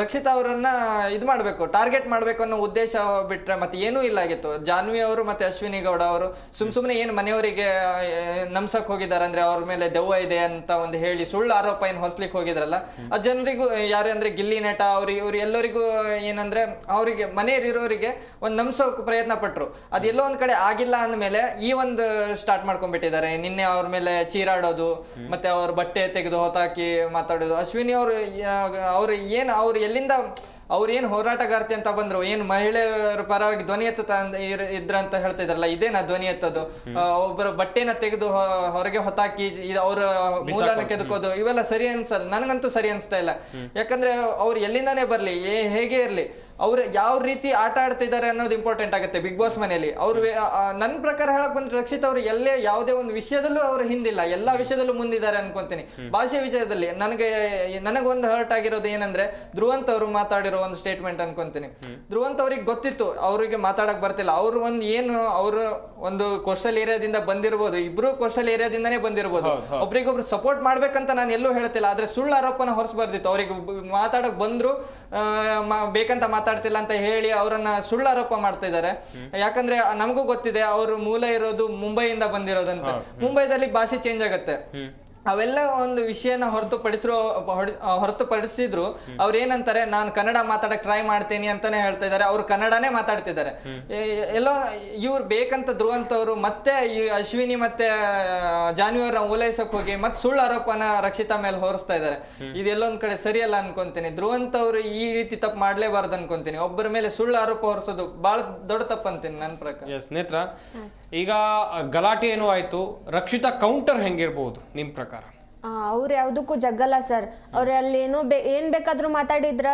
ರಕ್ಷಿತಾ ಅವರನ್ನ ಇದು ಮಾಡಬೇಕು ಟಾರ್ಗೆಟ್ ಮಾಡಬೇಕು ಅನ್ನೋ ಉದ್ದೇಶ ಬಿಟ್ರೆ ಮತ್ತೆ ಏನೂ ಇಲ್ಲ ಆಗಿತ್ತು. ಜಾನ್ವಿ ಅವರು ಮತ್ತೆ ಅಶ್ವಿನಿ ಗೌಡ ಅವರು ಸುಮ್ ಸುಮ್ಮನೆ ಏನು ಮನೆಯವರಿಗೆ ನಮ್ಸಕ್ ಹೋಗಿದ್ದಾರೆ ಅಂದ್ರೆ ಅವ್ರ ಮೇಲೆ ದೆವ್ವ ಇದೆ ಅಂತ ಒಂದು ಹೇಳಿ ಸುಳ್ಳು ಆರೋಪ ಏನು ಹೊಸ್ಲಿಕ್ಕೆ ಹೋಗಿದ್ರಲ್ಲ ಆ ಜನರಿಗೂ ಯಾರು ಅಂದ್ರೆ ಗಿಲ್ಲಿ ನಟ ಅವ್ರಿಗೆ ಇವ್ರು ಎಲ್ಲರಿಗೂ ಏನಂದ್ರೆ ಅವರಿಗೆ ಮನೆಯಲ್ಲಿರೋರಿಗೆ ಒಂದು ನಮ್ಸೋಕ್ ಪ್ರಯತ್ನ ಪಟ್ರು. ಅದೆಲ್ಲೋ ಎಲ್ಲೋ ಒಂದ್ ಕಡೆ ಆಗಿಲ್ಲ ಅಂದಮೇಲೆ ಈ ಒಂದು ಸ್ಟಾರ್ಟ್ ಮಾಡ್ಕೊಂಡ್ಬಿಟ್ಟಿದ್ದಾರೆ. ನಿನ್ನೆ ಅವ್ರ ಮೇಲೆ ಚೀರಾಡೋದು ಮತ್ತೆ ಅವ್ರ ಬಟ್ಟೆ ತೆಗೆದು ಹೊತ್ತಾಕಿ ಮಾತಾಡೋದು. ಅಶ್ವಿನಿ ಅವರು ಅವ್ರು ಏನು ಅವ್ರು ಎಲ್ಲಿಂದ ಅವ್ರು ಏನು ಹೋರಾಟಗಾರ್ತಿ ಅಂತ ಬಂದ್ರು ಏನು ಮಹಿಳೆಯರ ಪರವಾಗಿ ಧ್ವನಿ ಎತ್ತ ಇದ್ರ ಅಂತ ಹೇಳ್ತಾ ಇದ್ರಲ್ಲ ಇದೇನಾ ಧ್ವನಿ ಎತ್ತೋದು? ಒಬ್ಬರ ಬಟ್ಟೆನ ತೆಗೆದು ಹೊರಗೆ ಹೊತ್ತಾಕಿ ಅವ್ರ ಮೂಲನ ಕೆದಕೋದು ಇವೆಲ್ಲ ಸರಿ ಅನ್ಸಲ್ಲ ನನಗಂತೂ ಸರಿ ಅನ್ಸ್ತಾ ಇಲ್ಲ. ಯಾಕಂದ್ರೆ ಅವ್ರು ಎಲ್ಲಿಂದಾನೇ ಬರ್ಲಿ ಏ- ಹೇಗೆ ಇರ್ಲಿ ಅವ್ರು ಯಾವ ರೀತಿ ಆಟ ಆಡ್ತಿದ್ದಾರೆ ಅನ್ನೋದು ಇಂಪಾರ್ಟೆಂಟ್ ಆಗುತ್ತೆ ಬಿಗ್ ಬಾಸ್ ಮನೆಯಲ್ಲಿ. ಅವ್ರು ನನ್ನ ಪ್ರಕಾರ ಹೇಳಕ್ ಬಂದ್ರೆ ರಕ್ಷಿತ್ ಅವರು ಎಲ್ಲೇ ಯಾವುದೇ ಒಂದು ವಿಷಯದಲ್ಲೂ ಅವರು ಹಿಂದಿಲ್ಲ. ಎಲ್ಲಾ ವಿಷಯದಲ್ಲೂ ಮುಂದಿದ್ದಾರೆ ಅನ್ಕೊಂತೀನಿ. ಭಾಷೆ ವಿಷಯದಲ್ಲಿ ನನಗೆ ನನಗೊಂದು ಹರ್ಟ್ ಆಗಿರೋದು ಏನಂದ್ರೆ ಧ್ರುವಂತ್ ಅವರು ಮಾತಾಡಿರೋ ಒಂದು ಸ್ಟೇಟ್ಮೆಂಟ್ ಅನ್ಕೊಂತೀನಿ. ಧ್ರುವಂತ್ ಅವ್ರಿಗೆ ಗೊತ್ತಿತ್ತು ಅವರಿಗೆ ಮಾತಾಡಕ್ ಬರ್ತಿಲ್ಲ. ಅವ್ರು ಒಂದು ಏನು ಅವರು ಒಂದು ಕೋಸ್ಟಲ್ ಏರಿಯಾದಿಂದ ಬಂದಿರ್ಬೋದು. ಇಬ್ರು ಕೋಸ್ಟಲ್ ಏರಿಯಾದಿಂದನೇ ಬಂದಿರ್ಬೋದು. ಒಬ್ರಿಗೊಬ್ರು ಸಪೋರ್ಟ್ ಮಾಡ್ಬೇಕಂತ ನಾನು ಎಲ್ಲೂ ಹೇಳ್ತಿಲ್ಲ. ಆದ್ರೆ ಸುಳ್ಳು ಆರೋಪನ ಹೊರಿಸಬಾರ್ದಿತ್ತು ಅವ್ರಿಗೆ ಮಾತಾಡಕ್ ಬಂದ್ರು ಬೇಕಂತ ಮಾತಾಡ ಮಾತಾಡ್ತಿಲ್ಲ ಅಂತ ಹೇಳಿ ಅವರನ್ನ ಸುಳ್ಳು ಆರೋಪ ಮಾಡ್ತಾ ಇದ್ದಾರೆ. ಯಾಕಂದ್ರೆ ನಮಗೂ ಗೊತ್ತಿದೆ ಅವರು ಮೂಲ ಇರೋದು ಮುಂಬೈಯಿಂದ ಬಂದಿರೋದಂತ. ಮುಂಬೈದಲ್ಲಿ ಭಾಷೆ ಚೇಂಜ್ ಆಗತ್ತೆ. ಅವೆಲ್ಲ ಒಂದು ವಿಷಯನ ಹೊರತುಪಡಿಸಿರೋ ಹೊರತುಪಡಿಸಿದ್ರು. ಅವ್ರು ಏನಂತಾರೆ ನಾನು ಕನ್ನಡ ಮಾತಾಡಕ್ ಟ್ರೈ ಮಾಡ್ತೀನಿ ಅಂತಾನೆ ಹೇಳ್ತಾ ಇದ್ದಾರೆ ಅವ್ರು ಕನ್ನಡನೇ ಮಾತಾಡ್ತಿದ್ದಾರೆ. ಎಲ್ಲೋ ಇವ್ರು ಬೇಕಂತ ಧ್ರುವಂತವ್ರು ಮತ್ತೆ ಈ ಅಶ್ವಿನಿ ಮತ್ತೆ ಆ, ಜಾನ್ವಿ ಅವ್ರನ್ನ ಓಲೈಸಕ್ ಹೋಗಿ ಮತ್ತೆ ಸುಳ್ಳು ಆರೋಪನ ರಕ್ಷಿತಾ ಮೇಲೆ ಹೊರಿಸ್ತಾ ಇದ್ದಾರೆ ಇದೆಲ್ಲೊಂದ್ ಕಡೆ ಸರಿಯಲ್ಲ ಅನ್ಕೊಂತೀನಿ. ಧ್ರುವಂತ ಅವರು ಈ ರೀತಿ ತಪ್ಪು ಮಾಡ್ಲೇಬಾರ್ದು ಅನ್ಕೊಂತೀನಿ. ಒಬ್ಬರ ಮೇಲೆ ಸುಳ್ಳು ಆರೋಪ ಹೊರಿಸೋದು ಬಹಳ ದೊಡ್ಡ ತಪ್ಪು ಅಂತೀನಿ ನನ್ನ ಪ್ರಕಾರ ಎಸ್ ನೇತ್ರ ಈಗ ಗಲಾಟೆ ಏನು ಆಯ್ತು? ರಕ್ಷಿತಾ ಕೌಂಟರ್ ಹೆಂಗಿರ್ಬಹುದು ನಿಮ್ ಪ್ರಕಾರ? ಅವ್ರು ಯಾವುದಕ್ಕೂ ಜಗ್ಗಲ್ಲ ಸರ್. ಅವ್ರು ಅಲ್ಲಿ ಏನು ಬೇ ಏನು ಬೇಕಾದ್ರೂ ಮಾತಾಡಿದ್ರ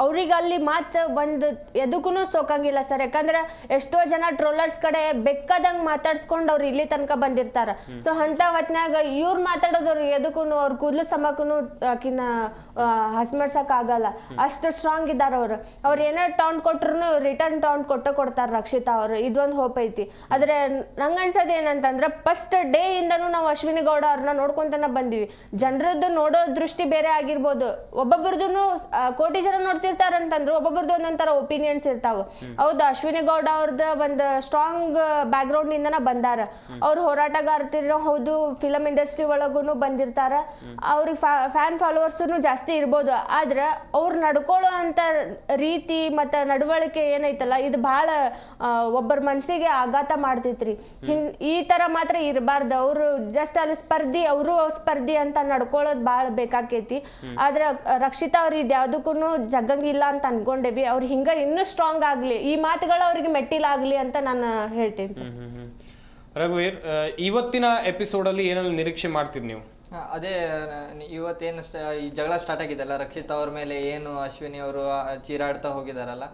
ಅವ್ರಿಗೆ ಅಲ್ಲಿ ಮಾತು ಒಂದು ಎದಕ್ಕೂ ಸೋಕಂಗಿಲ್ಲ ಸರ್. ಯಾಕಂದ್ರೆ ಎಷ್ಟೋ ಜನ ಟ್ರೋಲರ್ಸ್ ಕಡೆ ಬೆಕ್ಕದಂಗೆ ಮಾತಾಡ್ಸ್ಕೊಂಡು ಅವ್ರು ಇಲ್ಲಿ ತನಕ ಬಂದಿರ್ತಾರ. ಸೊ ಅಂತ ಹೊತ್ನ್ಯಾಗ ಇವ್ರು ಮಾತಾಡೋದವ್ರು ಎದಕ್ಕೂ ಅವ್ರ ಕೂದಲು ಸಮಕ್ಕೂ ಆಕಿನ ಹಸ್ಮಡ್ಸಕ್ ಆಗಲ್ಲ ಅಷ್ಟು ಸ್ಟ್ರಾಂಗ್ ಇದಾರ ಅವ್ರು. ಅವ್ರು ಏನೇ ಟೌನ್ ಕೊಟ್ರು ರಿಟರ್ನ್ ಟೌನ್ ಕೊಟ್ಟ ಕೊಡ್ತಾರ ರಕ್ಷಿತಾ ಅವರು. ಇದೊಂದು ಹೋಪ್ ಐತಿ. ಆದ್ರೆ ನಂಗೆ ಅನ್ಸೋದು ಏನಂತಂದ್ರೆ ಫಸ್ಟ್ ಡೇ ಇಂದನೂ ನಾವು ಅಶ್ವಿನಿ ಗೌಡ ಅವ್ರನ್ನ ನೋಡ್ಕೊಂತನ ಬಂದಿವಿ. ಜನರದ್ದು ನೋಡೋ ದೃಷ್ಟಿ ಬೇರೆ ಆಗಿರ್ಬೋದು. ಒಬ್ಬೊಬ್ರದ್ದು ಕೋಟಿ ಜನ ನೋಡ್ತಿರ್ತಾರಂತಂದ್ರೆ ಒಬ್ಬೊಬ್ರದ್ದು ಒಂದೊಂಥರ ಒಪಿನಿಯನ್ಸ್ ಇರ್ತಾವ. ಹೌದು ಅಶ್ವಿನಿ ಗೌಡ ಅವ್ರದ ಒಂದು ಸ್ಟ್ರಾಂಗ್ ಬ್ಯಾಕ್ ಗ್ರೌಂಡ್ ಇಂದನ ಬಂದಾರ. ಅವ್ರ ಹೋರಾಟಗಾರ್ತಿರೋ ಹೌದು ಫಿಲಂ ಇಂಡಸ್ಟ್ರಿ ಒಳಗೂನು ಬಂದಿರ್ತಾರ. ಅವ್ರಿಗೆ ಫ್ಯಾನ್ ಫಾಲೋವರ್ಸ್ ಜಾಸ್ತಿ ಇರ್ಬೋದು. ಆದ್ರ ಅವ್ರು ನಡ್ಕೊಳ್ಳೋ ಅಂತ ರೀತಿ ಮತ್ತ ನಡವಳಿಕೆ ಏನೈತಲ್ಲ ಇದು ಬಹಳ ಒಬ್ಬರ ಮನಸ್ಸಿಗೆ ಆಘಾತ ಮಾಡ್ತೈತ್ರಿ. ಹಿನ್ ಈ ತರ ಮಾತ್ರ ಇರಬಾರ್ದು. ಅವರು ಜಸ್ಟ್ ಅಲ್ಲಿ ಸ್ಪರ್ಧಿ ಅವರು ಸ್ಪರ್ಧಿ ಅಂತ ನಡ್ಕೊಳ್ಳೋದು ಬಹಳ ಬೇಕಾಕೇತಿ. ಆದ್ರ ರಕ್ಷಿತಾ ಅವ್ರ ಇದು ಯಾವುದಕ್ಕೂ ಜಗ್ಗಂಗಿಲ್ಲ ಅಂತ ಅನ್ಕೊಂಡೇವಿ ಅವ್ರು ಹಿಂಗ ಇನ್ನೂ ಸ್ಟ್ರಾಂಗ್ ಆಗಲಿ, ಈ ಮಾತುಗಳು ಅವ್ರಿಗೆ ಮೆಟ್ಟಿಲಾಗಲಿ ಅಂತ ನಾನು ಹೇಳ್ತೀನಿ ರಘುವೀರ್ ಇವತ್ತಿನ ಎಪಿಸೋಡಲ್ಲಿ ಏನೆಲ್ಲ ನಿರೀಕ್ಷೆ ಮಾಡ್ತೀರಿ ನೀವು? ಅದೇ ಇವತ್ತೇನು ಈ ಜಗಳ ಸ್ಟಾರ್ಟ್ ಆಗಿದೆಲ್ಲ ರಕ್ಷಿತ್ ಅವ್ರ ಮೇಲೆ ಏನು ಅಶ್ವಿನಿ ಅವರು ಚೀರಾಡ್ತಾ ಹೋಗಿದಾರಲ್ಲ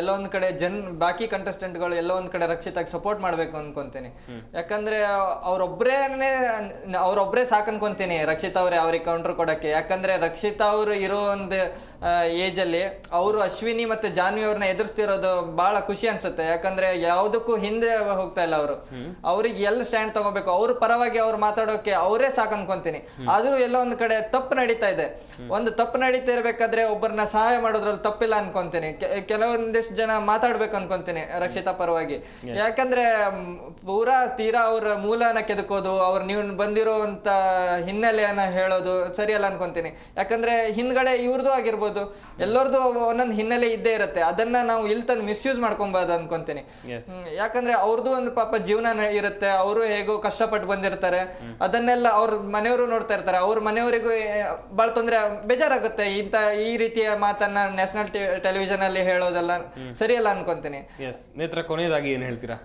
ಎಲ್ಲೋ ಒಂದ್ ಕಡೆ ಜನ್ ಬಾಕಿ ಕಂಟೆಸ್ಟೆಂಟ್ಗಳು ಎಲ್ಲೋ ಒಂದ್ ಕಡೆ ರಕ್ಷಿತಾಗಿ ಸಪೋರ್ಟ್ ಮಾಡ್ಬೇಕು ಅನ್ಕೊಂತೀನಿ. ಯಾಕಂದ್ರೆ ಅವ್ರೊಬ್ರೇನೆ ಅವ್ರೊಬ್ರೇ ಸಾಕು ಅನ್ಕೊಂತೀನಿ ರಕ್ಷಿತ್ ಅವ್ರೆ ಅವ್ರಿಗೆ ಕೌಂಟರ್ ಕೊಡಕ್ಕೆ. ಯಾಕಂದ್ರೆ ರಕ್ಷಿತಾ ಅವರು ಇರೋ ಒಂದು ಏಜ್ ಅಲ್ಲಿ ಅವರು ಅಶ್ವಿನಿ ಮತ್ತೆ ಜಾನ್ವಿ ಅವ್ರನ್ನ ಎದುರಿಸ್ತಿರೋದು ಬಹಳ ಖುಷಿ ಅನ್ಸುತ್ತೆ. ಯಾಕಂದ್ರೆ ಯಾವುದಕ್ಕೂ ಹಿಂದೆ ಹೋಗ್ತಾ ಇಲ್ಲ ಅವರು. ಅವ್ರಿಗೆ ಎಲ್ಲಿ ಸ್ಟ್ಯಾಂಡ್ ತಗೋಬೇಕು? ಅವ್ರ ಪರವಾಗಿ ಅವ್ರು ಮಾತಾಡೋಕೆ ಅವರೇ ಸಾಕು ಅನ್ಕೊಂತೀನಿ. ಆದ್ರೂ ಎಲ್ಲ ಒಂದ್ ಕಡೆ ತಪ್ಪು ನಡೀತಾ ಇದೆ. ಒಂದು ತಪ್ಪು ನಡೀತಾ ಇರ್ಬೇಕಾದ್ರೆ ಒಬ್ಬರನ್ನ ಸಹಾಯ ಮಾಡೋದ್ರಲ್ಲಿ ತಪ್ಪಿಲ್ಲ ಅನ್ಕೊಂತೀನಿ. ಕೆಲವೊಂದಿಷ್ಟು ಜನ ಮಾತಾಡ್ಬೇಕು ಅನ್ಕೊಂತೀನಿ ರಕ್ಷಿತಾ ಪರವಾಗಿ. ಯಾಕಂದ್ರೆ ಪೂರಾ ತೀರಾ ಅವ್ರ ಮೂಲನ ಕೆದಕೋದು ಅವ್ರ ನೀವು ಬಂದಿರೋಂತ ಹಿನ್ನೆಲೆಯನ್ನ ಹೇಳೋದು ಸರಿಯಲ್ಲ ಅನ್ಕೊಂತೀನಿ. ಯಾಕಂದ್ರೆ ಹಿಂದ್ಗಡೆ ಇವ್ರದ್ದು ಆಗಿರ್ಬೋದು ಎಲ್ಲರದು ಒಂದೊಂದು ಹಿನ್ನೆಲೆ ಇದ್ದೇ ಇರುತ್ತೆ. ಅದನ್ನ ನಾವು ಇಲ್ಲಿ ತಂದು ಮಿಸ್ಯೂಸ್ ಮಾಡ್ಕೊಬೋದು ಅನ್ಕೊಂತೀನಿ. ಯಾಕಂದ್ರೆ ಅವ್ರದ್ದು ಒಂದು ಪಾಪ ಜೀವನ ಇರುತ್ತೆ ಅವರು ಹೇಗೋ ಕಷ್ಟಪಟ್ಟು ಬಂದಿರ್ತಾರೆ. ಅದನ್ನೆಲ್ಲ ಅವ್ರ ಮನೆಯವರು ನೋಡ್ತಾ ಇರ್ತಾರೆ. ಅವ್ರ ಮನೆಯವರಿಗೂ ಬಹಳ ತೊಂದ್ರೆ ಬೇಜಾರಾಗುತ್ತೆ. ಇಂತ ಈ ರೀತಿಯ ಮಾತನ್ನ ನ್ಯಾಷನಲ್ ಟೆಲಿವಿಷನ್ ಅಲ್ಲಿ ಹೇಳೋದೆಲ್ಲ ಸರಿಯಲ್ಲ ಅನ್ಕೊಂತೀನಿ. ಎಸ್ ನೇತ್ರ ಕೊನೆಯದಾಗಿ ಏನ್ ಹೇಳ್ತೀರಾ?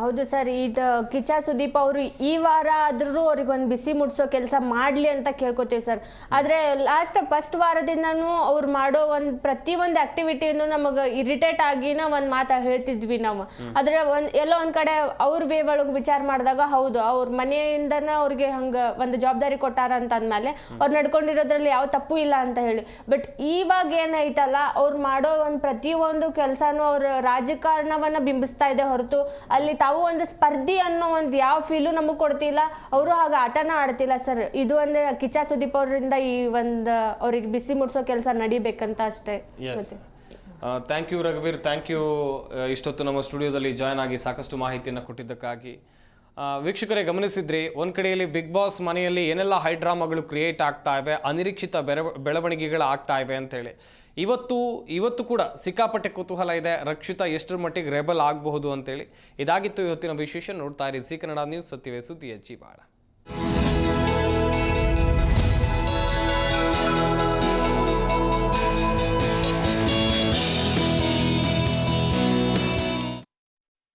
ಹೌದು ಸರ್, ಇದು ಕಿಚ್ಚ ಸುದೀಪ್ ಅವರು ಈ ವಾರ ಆದ್ರೂ ಅವ್ರಿಗೆ ಒಂದು ಬಿಸಿ ಮುಟ್ಸೋ ಕೆಲಸ ಮಾಡಲಿ ಅಂತ ಕೇಳ್ಕೊತೀವಿ ಸರ್. ಆದರೆ ಲಾಸ್ಟ್ ಫಸ್ಟ್ ವಾರದಿಂದನೂ ಅವ್ರು ಮಾಡೋ ಒಂದು ಪ್ರತಿಯೊಂದು ಆ್ಯಕ್ಟಿವಿಟಿಯನ್ನು ನಮಗೆ ಇರಿಟೇಟ್ ಆಗಿನ ಒಂದು ಮಾತು ಹೇಳ್ತಿದ್ವಿ ನಾವು. ಆದರೆ ಒಂದು, ಎಲ್ಲೋ ಒಂದು ಕಡೆ ಅವ್ರ ವೇ ಒಳಗೆ ವಿಚಾರ ಮಾಡಿದಾಗ ಹೌದು, ಅವ್ರ ಮನೆಯಿಂದನೇ ಅವ್ರಿಗೆ ಹಂಗೆ ಒಂದು ಜವಾಬ್ದಾರಿ ಕೊಟ್ಟಾರ ಅಂತ ಅಂದಮೇಲೆ ಅವ್ರು ನಡ್ಕೊಂಡಿರೋದ್ರಲ್ಲಿ ಯಾವ ತಪ್ಪು ಇಲ್ಲ ಅಂತ ಹೇಳಿ. ಬಟ್ ಇವಾಗ ಏನೈತಲ್ಲ ಅವ್ರು ಮಾಡೋ ಒಂದು ಪ್ರತಿಯೊಂದು ಕೆಲಸನೂ ಅವ್ರ ರಾಜಕಾರಣವನ್ನು ಬಿಂಬಿಸ್ತಾ ಇದೆ ಹೊರತು ಅಲ್ಲಿ ತಾವು ಒಂದು ಸ್ಪರ್ಧಿ ಅನ್ನೋ ಒಂದು ಯಾವ ಫೀಲು ನಮಗೆ ಕೊಡ್ತಿಲ್ಲ. ಅವರು ಹಾಗೆ ಆಟನ ಆಡ್ತಿಲ್ಲ ಸರ್. ಇದು ಒಂದು ಕಿಚ್ಚ ಸುದೀಪ್ ಅವರಿಂದ ಈ ಒಂದು ಅವ್ರಿಗೆ ಬಿಸಿ ಮುಡಿಸೋ ಕೆಲಸ ನಡಿಬೇಕಂತ ಅಷ್ಟೇ. ಥ್ಯಾಂಕ್ ಯು ರಘುವೀರ್ ಥ್ಯಾಂಕ್ ಯು ಇಷ್ಟೊತ್ತು ನಮ್ಮ ಸ್ಟುಡಿಯೋದಲ್ಲಿ ಜಾಯ್ನ್ ಆಗಿ ಸಾಕಷ್ಟು ಮಾಹಿತಿಯನ್ನು ಕೊಟ್ಟಿದ್ದಕ್ಕಾಗಿ. ವೀಕ್ಷಕರೇ ಗಮನಿಸಿದ್ರಿ ಒಂದು ಕಡೆಯಲ್ಲಿ ಬಿಗ್ ಬಾಸ್ ಮನೆಯಲ್ಲಿ ಏನೆಲ್ಲ ಹೈಡ್ರಾಮಾಗಳು ಕ್ರಿಯೇಟ್ ಆಗ್ತಾ ಇವೆ ಅನಿರೀಕ್ಷಿತ ಬೆರ ಬೆಳವಣಿಗೆಗಳು ಆಗ್ತಾ ಇವೆ ಅಂತೇಳಿ ಇವತ್ತು ಇವತ್ತು ಕೂಡ ಸಿಕ್ಕಾಪಟ್ಟೆ ಕುತೂಹಲ ಇದೆ. ರಕ್ಷಿತಾ ಎಷ್ಟರ ಮಟ್ಟಿಗೆ ರೆಬಲ್ ಆಗಬಹುದು ಅಂತೇಳಿ. ಇದಾಗಿತ್ತು ಇವತ್ತಿನ ವಿಶೇಷ ನೋಡ್ತಾ ಇರಿ. ಸಿ ಕನ್ನಡ ನ್ಯೂಸ್ ಸತ್ಯವೇ ಸುದ್ದಿಯ ಜೀವಾಳ